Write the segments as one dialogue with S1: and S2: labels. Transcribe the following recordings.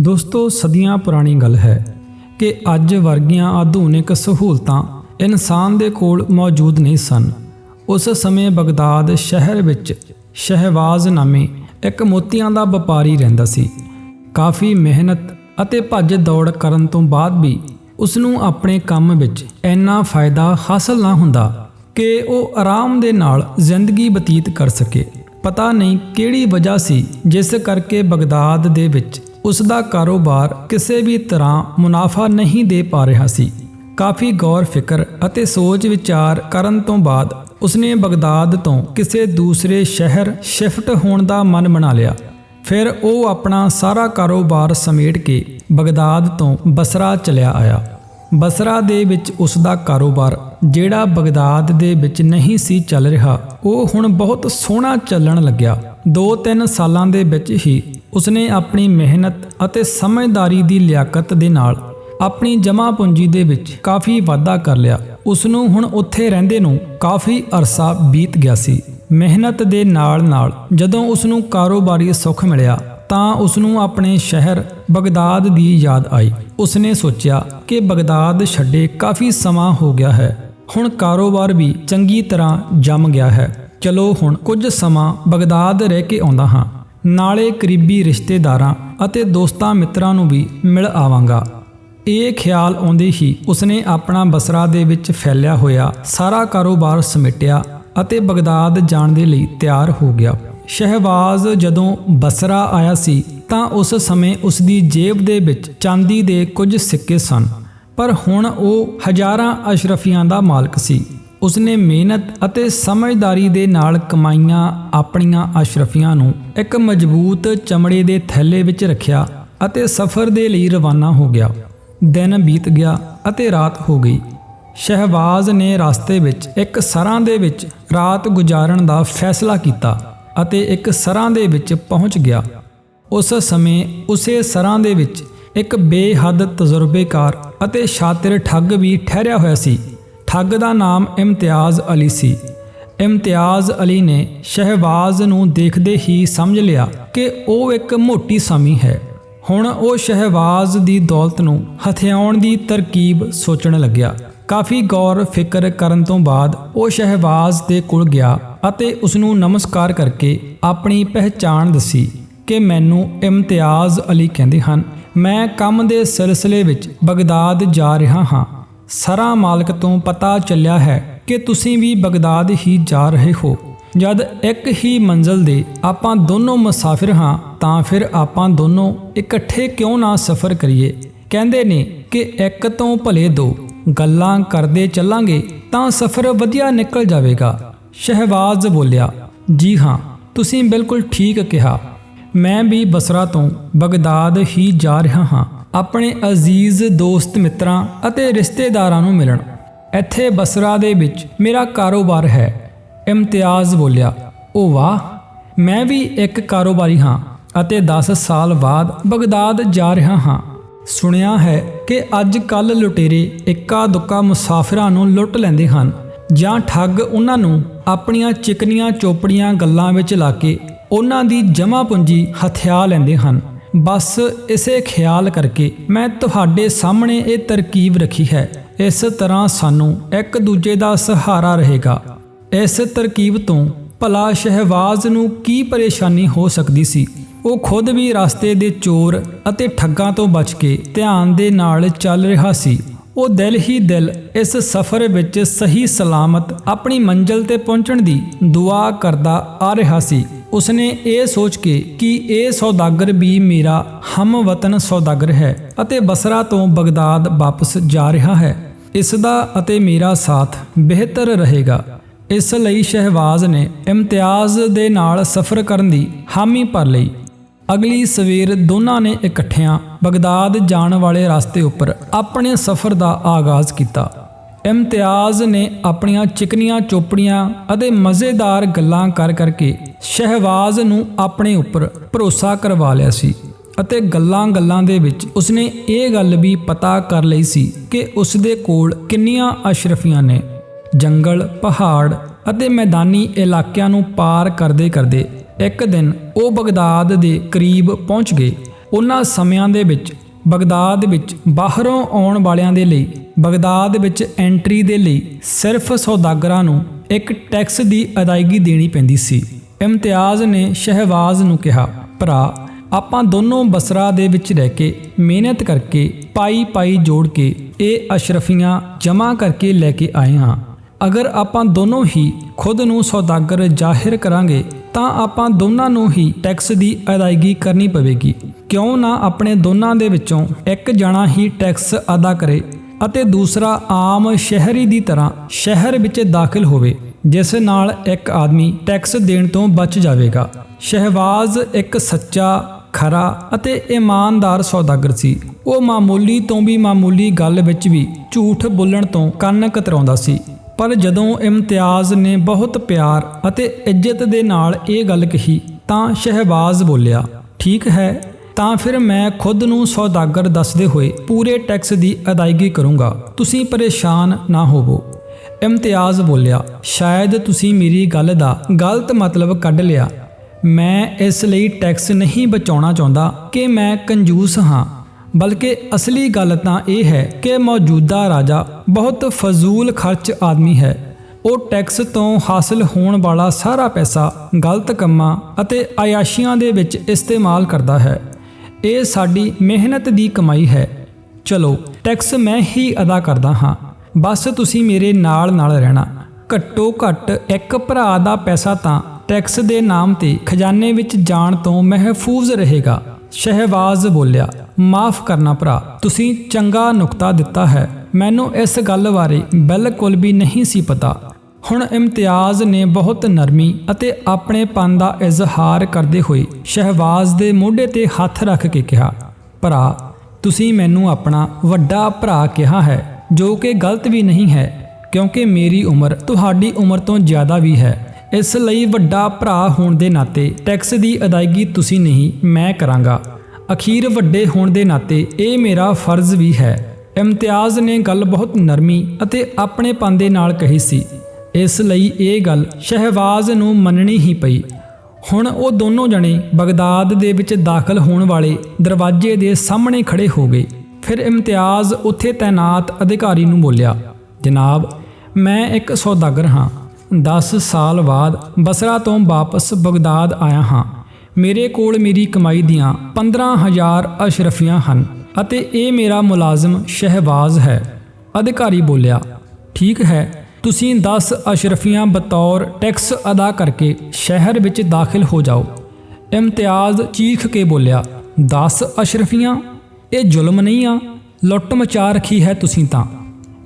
S1: ਦੋਸਤੋ, ਸਦੀਆਂ ਪੁਰਾਣੀ ਗੱਲ ਹੈ ਕਿ ਅੱਜ ਵਰਗੀਆਂ ਆਧੁਨਿਕ ਸਹੂਲਤਾਂ ਇਨਸਾਨ ਦੇ ਕੋਲ ਮੌਜੂਦ ਨਹੀਂ ਸਨ। ਉਸ ਸਮੇਂ ਬਗਦਾਦ ਸ਼ਹਿਰ ਵਿੱਚ ਸ਼ਹਿਵਾਜ਼ ਨਾਮੇ ਇੱਕ ਮੋਤੀਆਂ ਦਾ ਵਪਾਰੀ ਰਹਿੰਦਾ ਸੀ। ਕਾਫੀ ਮਿਹਨਤ ਅਤੇ ਭੱਜ ਦੌੜ ਕਰਨ ਤੋਂ ਬਾਅਦ ਵੀ ਉਸ ਨੂੰ ਆਪਣੇ ਕੰਮ ਵਿੱਚ ਇੰਨਾ ਫਾਇਦਾ ਹਾਸਲ ਨਾ ਹੁੰਦਾ ਕਿ ਉਹ ਆਰਾਮ ਦੇ ਨਾਲ ਜ਼ਿੰਦਗੀ ਬਤੀਤ ਕਰ ਸਕੇ। ਪਤਾ ਨਹੀਂ ਕਿਹੜੀ ਵਜ੍ਹਾ ਸੀ ਜਿਸ ਕਰਕੇ ਬਗਦਾਦ ਦੇ ਵਿੱਚ ਉਸ ਦਾ ਕਾਰੋਬਾਰ ਕਿਸੇ ਵੀ ਤਰ੍ਹਾਂ ਮੁਨਾਫਾ ਨਹੀਂ ਦੇ ਪਾ ਰਿਹਾ ਸੀ। ਕਾਫੀ ਗੌਰ, ਫਿਕਰ ਅਤੇ ਸੋਚ ਵਿਚਾਰ ਕਰਨ ਤੋਂ ਬਾਅਦ ਉਸਨੇ ਬਗਦਾਦ ਤੋਂ ਕਿਸੇ ਦੂਸਰੇ ਸ਼ਹਿਰ ਸ਼ਿਫਟ ਹੋਣ ਦਾ ਮਨ ਬਣਾ ਲਿਆ। ਫਿਰ ਉਹ ਆਪਣਾ ਸਾਰਾ ਕਾਰੋਬਾਰ ਸਮੇਟ ਕੇ ਬਗਦਾਦ ਤੋਂ ਬਸਰਾ ਚਲਿਆ ਆਇਆ। ਬਸਰਾ ਦੇ ਵਿੱਚ ਉਸ ਦਾ ਕਾਰੋਬਾਰ ਜਿਹੜਾ ਬਗਦਾਦ ਦੇ ਵਿੱਚ ਨਹੀਂ ਸੀ ਚੱਲ ਰਿਹਾ, ਉਹ ਹੁਣ ਬਹੁਤ ਸੋਹਣਾ ਚੱਲਣ ਲੱਗਿਆ। 2-3 ਸਾਲਾਂ ਦੇ ਵਿੱਚ ਹੀ ਉਸਨੇ ਆਪਣੀ ਮਿਹਨਤ ਅਤੇ ਸਮਝਦਾਰੀ ਦੀ ਲਿਆਕਤ ਦੇ ਨਾਲ ਆਪਣੀ ਜਮ੍ਹਾਂ ਪੂੰਜੀ ਦੇ ਵਿੱਚ ਕਾਫੀ ਵਾਧਾ ਕਰ ਲਿਆ। ਉਸ ਨੂੰ ਹੁਣ ਉੱਥੇ ਰਹਿੰਦੇ ਨੂੰ ਕਾਫੀ ਅਰਸਾ ਬੀਤ ਗਿਆ ਸੀ। ਮਿਹਨਤ ਦੇ ਨਾਲ-ਨਾਲ ਜਦੋਂ ਉਸ ਨੂੰ ਕਾਰੋਬਾਰੀ ਸੁੱਖ ਮਿਲਿਆ ਤਾਂ ਉਸ ਨੂੰ ਆਪਣੇ ਸ਼ਹਿਰ ਬਗਦਾਦ ਦੀ ਯਾਦ ਆਈ। ਉਸਨੇ ਸੋਚਿਆ ਕਿ ਬਗਦਾਦ ਛੱਡੇ ਕਾਫੀ ਸਮਾਂ ਹੋ ਗਿਆ ਹੈ। ਹੁਣ ਕਾਰੋਬਾਰ ਵੀ ਚੰਗੀ ਤਰ੍ਹਾਂ ਜੰਮ ਗਿਆ ਹੈ। ਚਲੋ ਹੁਣ ਕੁਝ ਸਮਾਂ ਬਗਦਾਦ ਰਹਿ ਕੇ ਆਉਂਦਾ ਹਾਂ। ਨਾਲੇ ਕਰੀਬੀ ਰਿਸ਼ਤੇਦਾਰਾਂ ਅਤੇ ਦੋਸਤਾਂ ਮਿੱਤਰਾਂ ਨੂੰ ਵੀ ਮਿਲ ਆਵਾਂਗਾ। ਇਹ ਖਿਆਲ ਆਉਂਦੇ ਹੀ ਉਸਨੇ ਆਪਣਾ ਬਸਰਾ ਦੇ ਵਿੱਚ ਫੈਲਿਆ ਹੋਇਆ ਸਾਰਾ ਕਾਰੋਬਾਰ ਸਮੇਟਿਆ ਅਤੇ ਬਗਦਾਦ ਜਾਣ ਦੇ ਲਈ ਤਿਆਰ ਹੋ ਗਿਆ। ਸ਼ਹਿਬਾਜ਼ ਜਦੋਂ ਬਸਰਾ ਆਇਆ ਸੀ ਤਾਂ ਉਸ ਸਮੇਂ ਉਸ ਦੀ ਜੇਬ ਦੇ ਵਿੱਚ ਚਾਂਦੀ ਦੇ ਕੁਝ ਸਿੱਕੇ ਸਨ, ਪਰ ਹੁਣ ਉਹ ਹਜ਼ਾਰਾਂ ਅਸ਼ਰਫੀਆਂ ਦਾ ਮਾਲਕ ਸੀ। ਉਸਨੇ ਮਿਹਨਤ ਅਤੇ ਸਮਝਦਾਰੀ ਦੇ ਨਾਲ ਕਮਾਈਆਂ ਆਪਣੀਆਂ ਅਸ਼ਰਫੀਆਂ ਨੂੰ ਇੱਕ ਮਜ਼ਬੂਤ ਚਮੜੇ ਦੇ ਥੈਲੇ ਵਿੱਚ ਰੱਖਿਆ ਅਤੇ ਸਫ਼ਰ ਦੇ ਲਈ ਰਵਾਨਾ ਹੋ ਗਿਆ। ਦਿਨ ਬੀਤ ਗਿਆ ਅਤੇ ਰਾਤ ਹੋ ਗਈ। ਸ਼ਹਿਬਾਜ਼ ਨੇ ਰਸਤੇ ਵਿੱਚ ਇੱਕ ਸਰਾਂ ਦੇ ਵਿੱਚ ਰਾਤ ਗੁਜ਼ਾਰਨ ਦਾ ਫੈਸਲਾ ਕੀਤਾ ਅਤੇ ਇੱਕ ਸਰਾਂ ਦੇ ਵਿੱਚ ਪਹੁੰਚ ਗਿਆ। ਉਸ ਸਮੇਂ ਉਸੇ ਸਰਾਂ ਦੇ ਵਿੱਚ ਇੱਕ ਬੇਹੱਦ ਤਜਰਬੇਕਾਰ ਅਤੇ ਸ਼ਾਤਿਰ ਠੱਗ ਵੀ ਠਹਿਰਿਆ ਹੋਇਆ ਸੀ। ਠੱਗ ਦਾ ਨਾਮ ਇਮਤਿਆਜ਼ ਅਲੀ ਸੀ। ਇਮਤਿਆਜ਼ ਅਲੀ ਨੇ ਸ਼ਹਿਬਾਜ਼ ਨੂੰ ਦੇਖਦੇ ਹੀ ਸਮਝ ਲਿਆ ਕਿ ਉਹ ਇੱਕ ਮੋਟੀ ਸਾਮੀ ਹੈ। ਹੁਣ ਉਹ ਸ਼ਹਿਬਾਜ਼ ਦੀ ਦੌਲਤ ਨੂੰ ਹਥਿਆਉਣ ਦੀ ਤਰਕੀਬ ਸੋਚਣ ਲੱਗਿਆ। ਕਾਫੀ ਗੌਰ ਫਿਕਰ ਕਰਨ ਤੋਂ ਬਾਅਦ ਉਹ ਸ਼ਹਿਬਾਜ਼ ਦੇ ਕੋਲ ਗਿਆ ਅਤੇ ਉਸ ਨੂੰ ਨਮਸਕਾਰ ਕਰਕੇ ਆਪਣੀ ਪਹਿਚਾਣ ਦੱਸੀ ਕਿ ਮੈਨੂੰ ਇਮਤਿਆਜ਼ ਅਲੀ ਕਹਿੰਦੇ ਹਨ, ਮੈਂ ਕੰਮ ਦੇ ਸਿਲਸਿਲੇ ਵਿੱਚ ਬਗਦਾਦ ਜਾ ਰਿਹਾ ਹਾਂ। ਸਰਾ ਮਾਲਕ ਤੋਂ ਪਤਾ ਚੱਲਿਆ ਹੈ ਕਿ ਤੁਸੀਂ ਵੀ ਬਗਦਾਦ ਹੀ ਜਾ ਰਹੇ ਹੋ। ਜਦ ਇੱਕ ਹੀ ਮੰਜ਼ਲ ਦੇ ਆਪਾਂ ਦੋਨੋਂ ਮੁਸਾਫਿਰ ਹਾਂ, ਤਾਂ ਫਿਰ ਆਪਾਂ ਦੋਨੋਂ ਇਕੱਠੇ ਕਿਉਂ ਨਾ ਸਫ਼ਰ ਕਰੀਏ? ਕਹਿੰਦੇ ਨੇ ਕਿ ਇੱਕ ਤੋਂ ਭਲੇ ਦੋ ਗੱਲਾਂ ਕਰਦੇ ਚੱਲਾਂਗੇ ਤਾਂ ਸਫ਼ਰ ਵਧੀਆ ਨਿਕਲ ਜਾਵੇਗਾ। ਸ਼ਹਿਬਾਜ਼ ਬੋਲਿਆ, ਜੀ ਹਾਂ, ਤੁਸੀਂ ਬਿਲਕੁਲ ਠੀਕ ਕਿਹਾ। ਮੈਂ ਵੀ ਬਸਰਾ ਤੋਂ ਬਗਦਾਦ ਹੀ ਜਾ ਰਿਹਾ ਹਾਂ। ਆਪਣੇ ਅਜ਼ੀਜ਼ ਦੋਸਤ ਮਿੱਤਰਾਂ ਅਤੇ ਰਿਸ਼ਤੇਦਾਰਾਂ ਨੂੰ ਮਿਲਣ। ਇੱਥੇ ਬਸਰਾ ਦੇ ਵਿੱਚ ਮੇਰਾ ਕਾਰੋਬਾਰ ਹੈ। ਇਮਤਿਆਜ਼ ਬੋਲਿਆ ਉਹ ਵਾਹ, ਮੈਂ ਵੀ ਇੱਕ ਕਾਰੋਬਾਰੀ ਹਾਂ ਅਤੇ 10 ਸਾਲ ਬਾਅਦ ਬਗਦਾਦ ਜਾ ਰਿਹਾ ਹਾਂ। ਸੁਣਿਆ ਹੈ ਕਿ ਅੱਜ ਕੱਲ ਲੁਟੇਰੇ ਇੱਕਾ ਦੁੱਕਾ ਮੁਸਾਫਿਰਾਂ ਨੂੰ ਲੁੱਟ ਲੈਂਦੇ ਹਨ ਜਾਂ ਠੱਗ ਉਹਨਾਂ ਨੂੰ ਆਪਣੀਆਂ ਚਿਕਨੀਆਂ ਚੋਪੜੀਆਂ ਗੱਲਾਂ ਵਿੱਚ ਲਾ ਕੇ ਉਹਨਾਂ ਦੀ ਜਮ੍ਹਾਂ ਪੂੰਜੀ ਹਥਿਆ ਲੈਂਦੇ ਹਨ। ਬਸ ਇਸੇ ਖਿਆਲ ਕਰਕੇ ਮੈਂ ਤੁਹਾਡੇ ਸਾਹਮਣੇ ਇਹ ਤਰਕੀਬ ਰੱਖੀ ਹੈ। ਇਸ ਤਰ੍ਹਾਂ ਸਾਨੂੰ ਇੱਕ ਦੂਜੇ ਦਾ ਸਹਾਰਾ ਰਹੇਗਾ। ਇਸ ਤਰਕੀਬ ਤੋਂ ਭਲਾ ਸ਼ਹਿਵਾਜ਼ ਨੂੰ ਕੀ ਪਰੇਸ਼ਾਨੀ ਹੋ ਸਕਦੀ ਸੀ? ਉਹ ਖੁਦ ਵੀ ਰਸਤੇ ਦੇ ਚੋਰ ਅਤੇ ਠੱਗਾਂ ਤੋਂ ਬਚ ਕੇ ਧਿਆਨ ਦੇ ਨਾਲ ਚੱਲ ਰਿਹਾ ਸੀ। ਉਹ ਦਿਲ ਹੀ ਦਿਲ ਇਸ ਸਫ਼ਰ ਵਿੱਚ ਸਹੀ ਸਲਾਮਤ ਆਪਣੀ ਮੰਜ਼ਲ ਤੇ ਪਹੁੰਚਣ ਦੀ ਦੁਆ ਕਰਦਾ ਆ ਰਿਹਾ ਸੀ। ਉਸਨੇ ਇਹ ਸੋਚ ਕੇ ਕਿ ਇਹ ਸੌਦਾਗਰ ਵੀ ਮੇਰਾ ਹਮਵਤਨ ਸੌਦਾਗਰ ਹੈ ਅਤੇ ਬਸਰਾ ਤੋਂ ਬਗਦਾਦ ਵਾਪਸ ਜਾ ਰਿਹਾ ਹੈ। ਇਸ ਦਾ ਅਤੇ ਮੇਰਾ ਸਾਥ ਬਿਹਤਰ ਰਹੇਗਾ। ਇਸ ਲਈ ਸ਼ਹਿਵਾਜ਼ ਨੇ ਇਮਤਿਆਜ਼ ਦੇ ਨਾਲ ਸਫ਼ਰ ਕਰਨ ਦੀ ਹਾਮੀ ਭਰ ਲਈ। ਅਗਲੀ ਸਵੇਰ ਦੋਨਾਂ ਨੇ ਇਕੱਠਿਆਂ ਬਗਦਾਦ ਜਾਣ ਵਾਲੇ ਰਸਤੇ ਉੱਪਰ ਆਪਣੇ ਸਫ਼ਰ ਦਾ ਆਗਾਜ਼ ਕੀਤਾ। ਇਮਤਿਆਜ਼ ਨੇ ਆਪਣੀਆਂ ਚਿਕਨੀਆਂ ਚੋਪੜੀਆਂ ਅਤੇ ਮਜ਼ੇਦਾਰ ਗੱਲਾਂ ਕਰ ਕਰਕੇ ਸ਼ਹਿਵਾਜ਼ ਨੂੰ ਆਪਣੇ ਉੱਪਰ ਭਰੋਸਾ ਕਰਵਾ ਲਿਆ ਸੀ ਅਤੇ ਗੱਲਾਂ-ਗੱਲਾਂ ਦੇ ਵਿੱਚ ਉਸਨੇ ਇਹ ਗੱਲ ਵੀ ਪਤਾ ਕਰ ਲਈ ਸੀ ਕਿ ਉਸਦੇ ਕੋਲ ਕਿੰਨੀਆਂ ਅਸ਼ਰਫੀਆਂ ਨੇ। ਜੰਗਲ, ਪਹਾੜ ਅਤੇ ਮੈਦਾਨੀ ਇਲਾਕਿਆਂ ਨੂੰ ਪਾਰ ਕਰਦੇ ਕਰਦੇ ਇੱਕ ਦਿਨ ਉਹ ਬਗਦਾਦ ਦੇ ਕਰੀਬ ਪਹੁੰਚ ਗਏ। ਉਹਨਾਂ ਸਮਿਆਂ ਦੇ ਵਿੱਚ ਬਗਦਾਦ ਵਿੱਚ ਬਾਹਰੋਂ ਆਉਣ ਵਾਲਿਆਂ ਦੇ ਲਈ ਬਗਦਾਦ ਵਿੱਚ ਐਂਟਰੀ ਦੇ ਲਈ ਸਿਰਫ ਸੌਦਾਗਰਾਂ ਨੂੰ ਇੱਕ ਟੈਕਸ ਦੀ ਅਦਾਇਗੀ ਦੇਣੀ ਪੈਂਦੀ ਸੀ। ਇਮਤਿਆਜ਼ ਨੇ ਸ਼ਹਿਵਾਜ਼ ਨੂੰ ਕਿਹਾ, ਭਰਾ, ਆਪਾਂ ਦੋਨੋਂ ਬਸਰਾ ਦੇ ਵਿੱਚ ਰਹਿ ਕੇ ਮਿਹਨਤ ਕਰਕੇ ਪਾਈ ਪਾਈ ਜੋੜ ਕੇ ਇਹ ਅਸ਼ਰਫੀਆਂ ਜਮ੍ਹਾਂ ਕਰਕੇ ਲੈ ਕੇ ਆਏ ਹਾਂ। ਅਗਰ ਆਪਾਂ ਦੋਨੋਂ ਹੀ ਖੁਦ ਨੂੰ ਸੌਦਾਗਰ ਜ਼ਾਹਿਰ ਕਰਾਂਗੇ, ਤਾਂ ਆਪਾਂ ਦੋਨਾਂ ਨੂੰ ਹੀ ਟੈਕਸ ਦੀ ਅਦਾਇਗੀ ਕਰਨੀ ਪਵੇਗੀ। ਕਿਉਂ ਨਾ ਆਪਣੇ ਦੋਨਾਂ ਦੇ ਵਿੱਚੋਂ ਇੱਕ ਜਣਾ ਹੀ ਟੈਕਸ ਅਦਾ ਕਰੇ ਅਤੇ ਦੂਸਰਾ ਆਮ ਸ਼ਹਿਰੀ ਦੀ ਤਰ੍ਹਾਂ ਸ਼ਹਿਰ ਵਿੱਚ ਦਾਖਲ ਹੋਵੇ, ਜਿਸ ਨਾਲ ਇੱਕ ਆਦਮੀ ਟੈਕਸ ਦੇਣ ਤੋਂ ਬਚ ਜਾਵੇਗਾ। ਸ਼ਹਿਬਾਜ਼ ਇੱਕ ਸੱਚਾ, ਖਰਾ ਅਤੇ ਇਮਾਨਦਾਰ ਸੌਦਾਗਰ ਸੀ। ਉਹ ਮਾਮੂਲੀ ਤੋਂ ਵੀ ਮਾਮੂਲੀ ਗੱਲ ਵਿੱਚ ਵੀ ਝੂਠ ਬੋਲਣ ਤੋਂ ਕੰਨ ਕਤਰਾਉਂਦਾ ਸੀ। ਪਰ ਜਦੋਂ ਇਮਤਿਆਜ਼ ਨੇ ਬਹੁਤ ਪਿਆਰ ਅਤੇ ਇੱਜ਼ਤ ਦੇ ਨਾਲ ਇਹ ਗੱਲ ਕਹੀ, ਤਾਂ ਸ਼ਹਿਬਾਜ਼ ਬੋਲਿਆ, ਠੀਕ ਹੈ ਤਾਂ ਫਿਰ ਮੈਂ ਖੁਦ ਨੂੰ ਸੌਦਾਗਰ ਦੱਸਦੇ ਹੋਏ ਪੂਰੇ ਟੈਕਸ ਦੀ ਅਦਾਇਗੀ ਕਰੂੰਗਾ। ਤੁਸੀਂ ਪਰੇਸ਼ਾਨ ਨਾ ਹੋਵੋ। ਇਮਤਿਆਜ਼ ਬੋਲਿਆ, ਸ਼ਾਇਦ ਤੁਸੀਂ ਮੇਰੀ ਗੱਲ ਦਾ ਗਲਤ ਮਤਲਬ ਕੱਢ ਲਿਆ। ਮੈਂ ਇਸ ਲਈ ਟੈਕਸ ਨਹੀਂ ਬਚਾਉਣਾ ਚਾਹੁੰਦਾ ਕਿ ਮੈਂ ਕੰਜੂਸ ਹਾਂ। ਬਲਕਿ ਅਸਲੀ ਗੱਲ ਤਾਂ ਇਹ ਹੈ ਕਿ ਮੌਜੂਦਾ ਰਾਜਾ ਬਹੁਤ ਫਜ਼ੂਲ ਖਰਚ ਆਦਮੀ ਹੈ। ਉਹ ਟੈਕਸ ਤੋਂ ਹਾਸਲ ਹੋਣ ਵਾਲਾ ਸਾਰਾ ਪੈਸਾ ਗਲਤ ਕੰਮਾਂ ਅਤੇ ਆਯਾਸ਼ੀਆਂ ਦੇ ਵਿੱਚ ਇਸਤੇਮਾਲ ਕਰਦਾ ਹੈ। ਇਹ ਸਾਡੀ ਮਿਹਨਤ ਦੀ ਕਮਾਈ ਹੈ। ਚਲੋ, ਟੈਕਸ ਮੈਂ ਹੀ ਅਦਾ ਕਰਦਾ ਹਾਂ। ਬਸ ਤੁਸੀਂ ਮੇਰੇ ਨਾਲ ਨਾਲ ਰਹਿਣਾ। ਘੱਟੋ ਘੱਟ ਇੱਕ ਭਰਾ ਦਾ ਪੈਸਾ ਤਾਂ ਟੈਕਸ ਦੇ ਨਾਮ ਤੇ ਖਜ਼ਾਨੇ ਵਿੱਚ ਜਾਣ ਤੋਂ ਮਹਿਫੂਜ਼ ਰਹੇਗਾ। ਸ਼ਹਿਬਾਜ਼ ਬੋਲਿਆ, ਮਾਫ ਕਰਨਾ ਭਰਾ, ਤੁਸੀਂ ਚੰਗਾ ਨੁਕਤਾ ਦਿੱਤਾ ਹੈ। ਮੈਨੂੰ ਇਸ ਗੱਲ ਬਾਰੇ ਬਿਲਕੁਲ ਵੀ ਨਹੀਂ ਸੀ ਪਤਾ। ਹੁਣ ਇਮਤਿਆਜ਼ ਨੇ ਬਹੁਤ ਨਰਮੀ ਅਤੇ ਆਪਣੇ ਪਨ ਦਾ ਇਜ਼ਹਾਰ ਕਰਦੇ ਹੋਏ ਸ਼ਹਿਬਾਜ਼ ਦੇ ਮੋਢੇ ਤੇ ਹੱਥ ਰੱਖ ਕੇ ਕਿਹਾ, ਭਰਾ, ਤੁਸੀਂ ਮੈਨੂੰ ਆਪਣਾ ਵੱਡਾ ਭਰਾ ਕਿਹਾ ਹੈ, ਜੋ ਕਿ ਗਲਤ ਵੀ ਨਹੀਂ ਹੈ, ਕਿਉਂਕਿ ਮੇਰੀ ਉਮਰ ਤੁਹਾਡੀ ਉਮਰ ਤੋਂ ਜ਼ਿਆਦਾ ਵੀ ਹੈ। ਇਸ ਲਈ ਵੱਡਾ ਭਰਾ ਹੋਣ ਦੇ ਨਾਤੇ ਟੈਕਸ ਦੀ ਅਦਾਇਗੀ ਤੁਸੀਂ ਨਹੀਂ, ਮੈਂ ਕਰਾਂਗਾ। ਅਖੀਰ ਵੱਡੇ ਹੋਣ ਦੇ ਨਾਤੇ ਇਹ ਮੇਰਾ ਫਰਜ਼ ਵੀ ਹੈ। ਇਮਤਿਆਜ਼ ਨੇ ਗੱਲ ਬਹੁਤ ਨਰਮੀ ਅਤੇ ਆਪਣੇ ਦੇ ਨਾਲ ਕਹੀ ਸੀ। ਇਸ ਲਈ ਇਹ ਗੱਲ ਸ਼ਹਿਬਾਜ਼ ਨੂੰ ਮੰਨਣੀ ਹੀ ਪਈ। ਹੁਣ ਉਹ ਦੋਨੋਂ ਜਣੇ ਬਗਦਾਦ ਦੇ ਵਿੱਚ ਦਾਖਲ ਹੋਣ ਵਾਲੇ ਦਰਵਾਜ਼ੇ ਦੇ ਸਾਹਮਣੇ ਖੜੇ ਹੋ ਗਏ। ਫਿਰ ਇਮਤਿਆਜ਼ ਉੱਥੇ ਤਾਇਨਾਤ ਅਧਿਕਾਰੀ ਨੂੰ ਬੋਲਿਆ, ਜਨਾਬ, ਮੈਂ ਇੱਕ ਸੌਦਾਗਰ ਹਾਂ। 10 ਸਾਲ ਬਾਅਦ ਬਸਰਾ ਤੋਂ ਵਾਪਸ ਬਗਦਾਦ ਆਇਆ ਹਾਂ। ਮੇਰੇ ਕੋਲ ਮੇਰੀ ਕਮਾਈ ਦੀਆਂ 15000 ਅਸ਼ਰਫੀਆਂ ਹਨ ਅਤੇ ਇਹ ਮੇਰਾ ਮੁਲਾਜ਼ਮ ਸ਼ਹਿਬਾਜ਼ ਹੈ। ਅਧਿਕਾਰੀ ਬੋਲਿਆ, ਠੀਕ ਹੈ ਤੁਸੀਂ 10 ਅਸ਼ਰਫੀਆਂ ਬਤੌਰ ਟੈਕਸ ਅਦਾ ਕਰਕੇ ਸ਼ਹਿਰ ਵਿੱਚ ਦਾਖਲ ਹੋ ਜਾਓ। ਇਮਤਿਆਜ਼ ਚੀਖ ਕੇ ਬੋਲਿਆ 10 ਅਸ਼ਰਫੀਆਂ? ਇਹ ਜ਼ੁਲਮ ਨਹੀਂ ਆ। ਲੁੱਟ ਮਚਾ ਰੱਖੀ ਹੈ ਤੁਸੀਂ ਤਾਂ।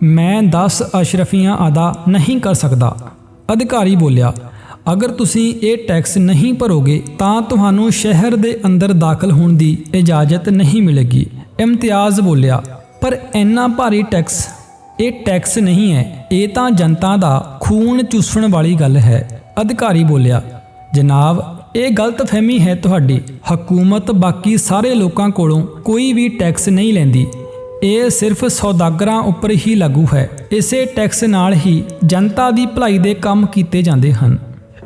S1: ਮੈਂ 10 ਅਸ਼ਰਫੀਆਂ ਅਦਾ ਨਹੀਂ ਕਰ ਸਕਦਾ। ਅਧਿਕਾਰੀ ਬੋਲਿਆ, ਅਗਰ ਤੁਸੀਂ ਇਹ ਟੈਕਸ ਨਹੀਂ ਭਰੋਗੇ, ਤਾਂ ਤੁਹਾਨੂੰ ਸ਼ਹਿਰ ਦੇ ਅੰਦਰ ਦਾਖਲ ਹੋਣ ਦੀ ਇਜਾਜ਼ਤ ਨਹੀਂ ਮਿਲੇਗੀ। ਇਮਤਿਆਜ਼ ਬੋਲਿਆ, ਪਰ ਇੰਨਾ ਭਾਰੀ ਟੈਕਸ ਇਹ ਟੈਕਸ ਨਹੀਂ ਹੈ, ਇਹ ਤਾਂ ਜਨਤਾ ਦਾ ਖੂਨ ਚੂਸਣ ਵਾਲੀ ਗੱਲ ਹੈ, ਅਧਿਕਾਰੀ ਬੋਲਿਆ। ਜਨਾਬ, ਇਹ ਗਲਤਫਹਿਮੀ ਹੈ ਤੁਹਾਡੀ। ਹਕੂਮਤ ਬਾਕੀ ਸਾਰੇ ਲੋਕਾਂ ਕੋਲੋਂ ਕੋਈ ਵੀ ਟੈਕਸ ਨਹੀਂ ਲੈਂਦੀ। ਇਹ ਸਿਰਫ ਸੌਦਾਗਰਾਂ ਉੱਪਰ ਹੀ ਲਾਗੂ ਹੈ। ਇਸੇ ਟੈਕਸ ਨਾਲ ਹੀ ਜਨਤਾ ਦੀ ਭਲਾਈ ਦੇ ਕੰਮ ਕੀਤੇ ਜਾਂਦੇ ਹਨ।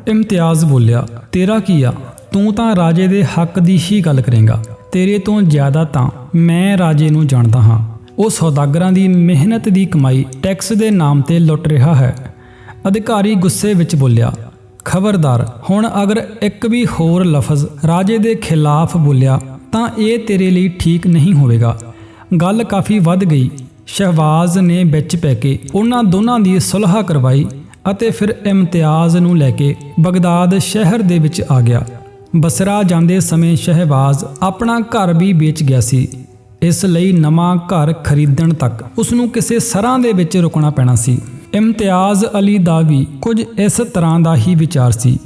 S1: ਇਮਤਿਆਜ਼ ਬੋਲਿਆ, ਤੇਰਾ ਕੀ ਆ? ਤੂੰ ਤਾਂ ਰਾਜੇ ਦੇ ਹੱਕ ਦੀ ਹੀ ਗੱਲ ਕਰੇਗਾ। ਤੇਰੇ ਤੋਂ ਜ਼ਿਆਦਾ ਤਾਂ ਮੈਂ ਰਾਜੇ ਨੂੰ ਜਾਣਦਾ ਹਾਂ। ਉਹ ਸੌਦਾਗਰਾਂ ਦੀ ਮਿਹਨਤ ਦੀ ਕਮਾਈ ਟੈਕਸ ਦੇ ਨਾਮ ਤੇ ਲੁੱਟ ਰਿਹਾ ਹੈ। ਅਧਿਕਾਰੀ ਗੁੱਸੇ ਵਿੱਚ ਬੋਲਿਆ, ਖਬਰਦਾਰ, ਹੁਣ ਅਗਰ ਇੱਕ ਵੀ ਹੋਰ ਲਫ਼ਜ਼ ਰਾਜੇ ਦੇ ਖਿਲਾਫ ਬੋਲਿਆ, ਤਾਂ ਇਹ ਤੇਰੇ ਲਈ ਠੀਕ ਨਹੀਂ ਹੋਵੇਗਾ। ਗੱਲ ਕਾਫੀ ਵੱਧ ਗਈ। ਸ਼ਹਿਬਾਜ਼ ਨੇ ਵਿੱਚ ਪੈ ਕੇ ਉਹਨਾਂ ਦੋਨਾਂ ਦੀ ਸੁਲਹ ਕਰਵਾਈ ਅਤੇ ਫਿਰ ਇਮਤਿਆਜ਼ ਨੂੰ ਲੈ ਕੇ ਬਗਦਾਦ ਸ਼ਹਿਰ ਦੇ ਵਿੱਚ ਆ ਗਿਆ। ਬਸਰਾ ਜਾਂਦੇ ਸਮੇਂ ਸ਼ਹਿਬਾਜ਼ ਆਪਣਾ ਘਰ ਵੀ ਵੇਚ ਗਿਆ ਸੀ। ਇਸ ਲਈ ਨਵਾਂ ਘਰ ਖਰੀਦਣ ਤੱਕ ਉਸ ਨੂੰ ਕਿਸੇ ਸਰਾਂ ਦੇ ਵਿੱਚ ਰੁਕਣਾ ਪੈਣਾ ਸੀ। ਇਮਤਿਆਜ਼ ਅਲੀ ਦਾ ਵੀ ਕੁਝ ਇਸ ਤਰ੍ਹਾਂ ਦਾ ਹੀ ਵਿਚਾਰ ਸੀ।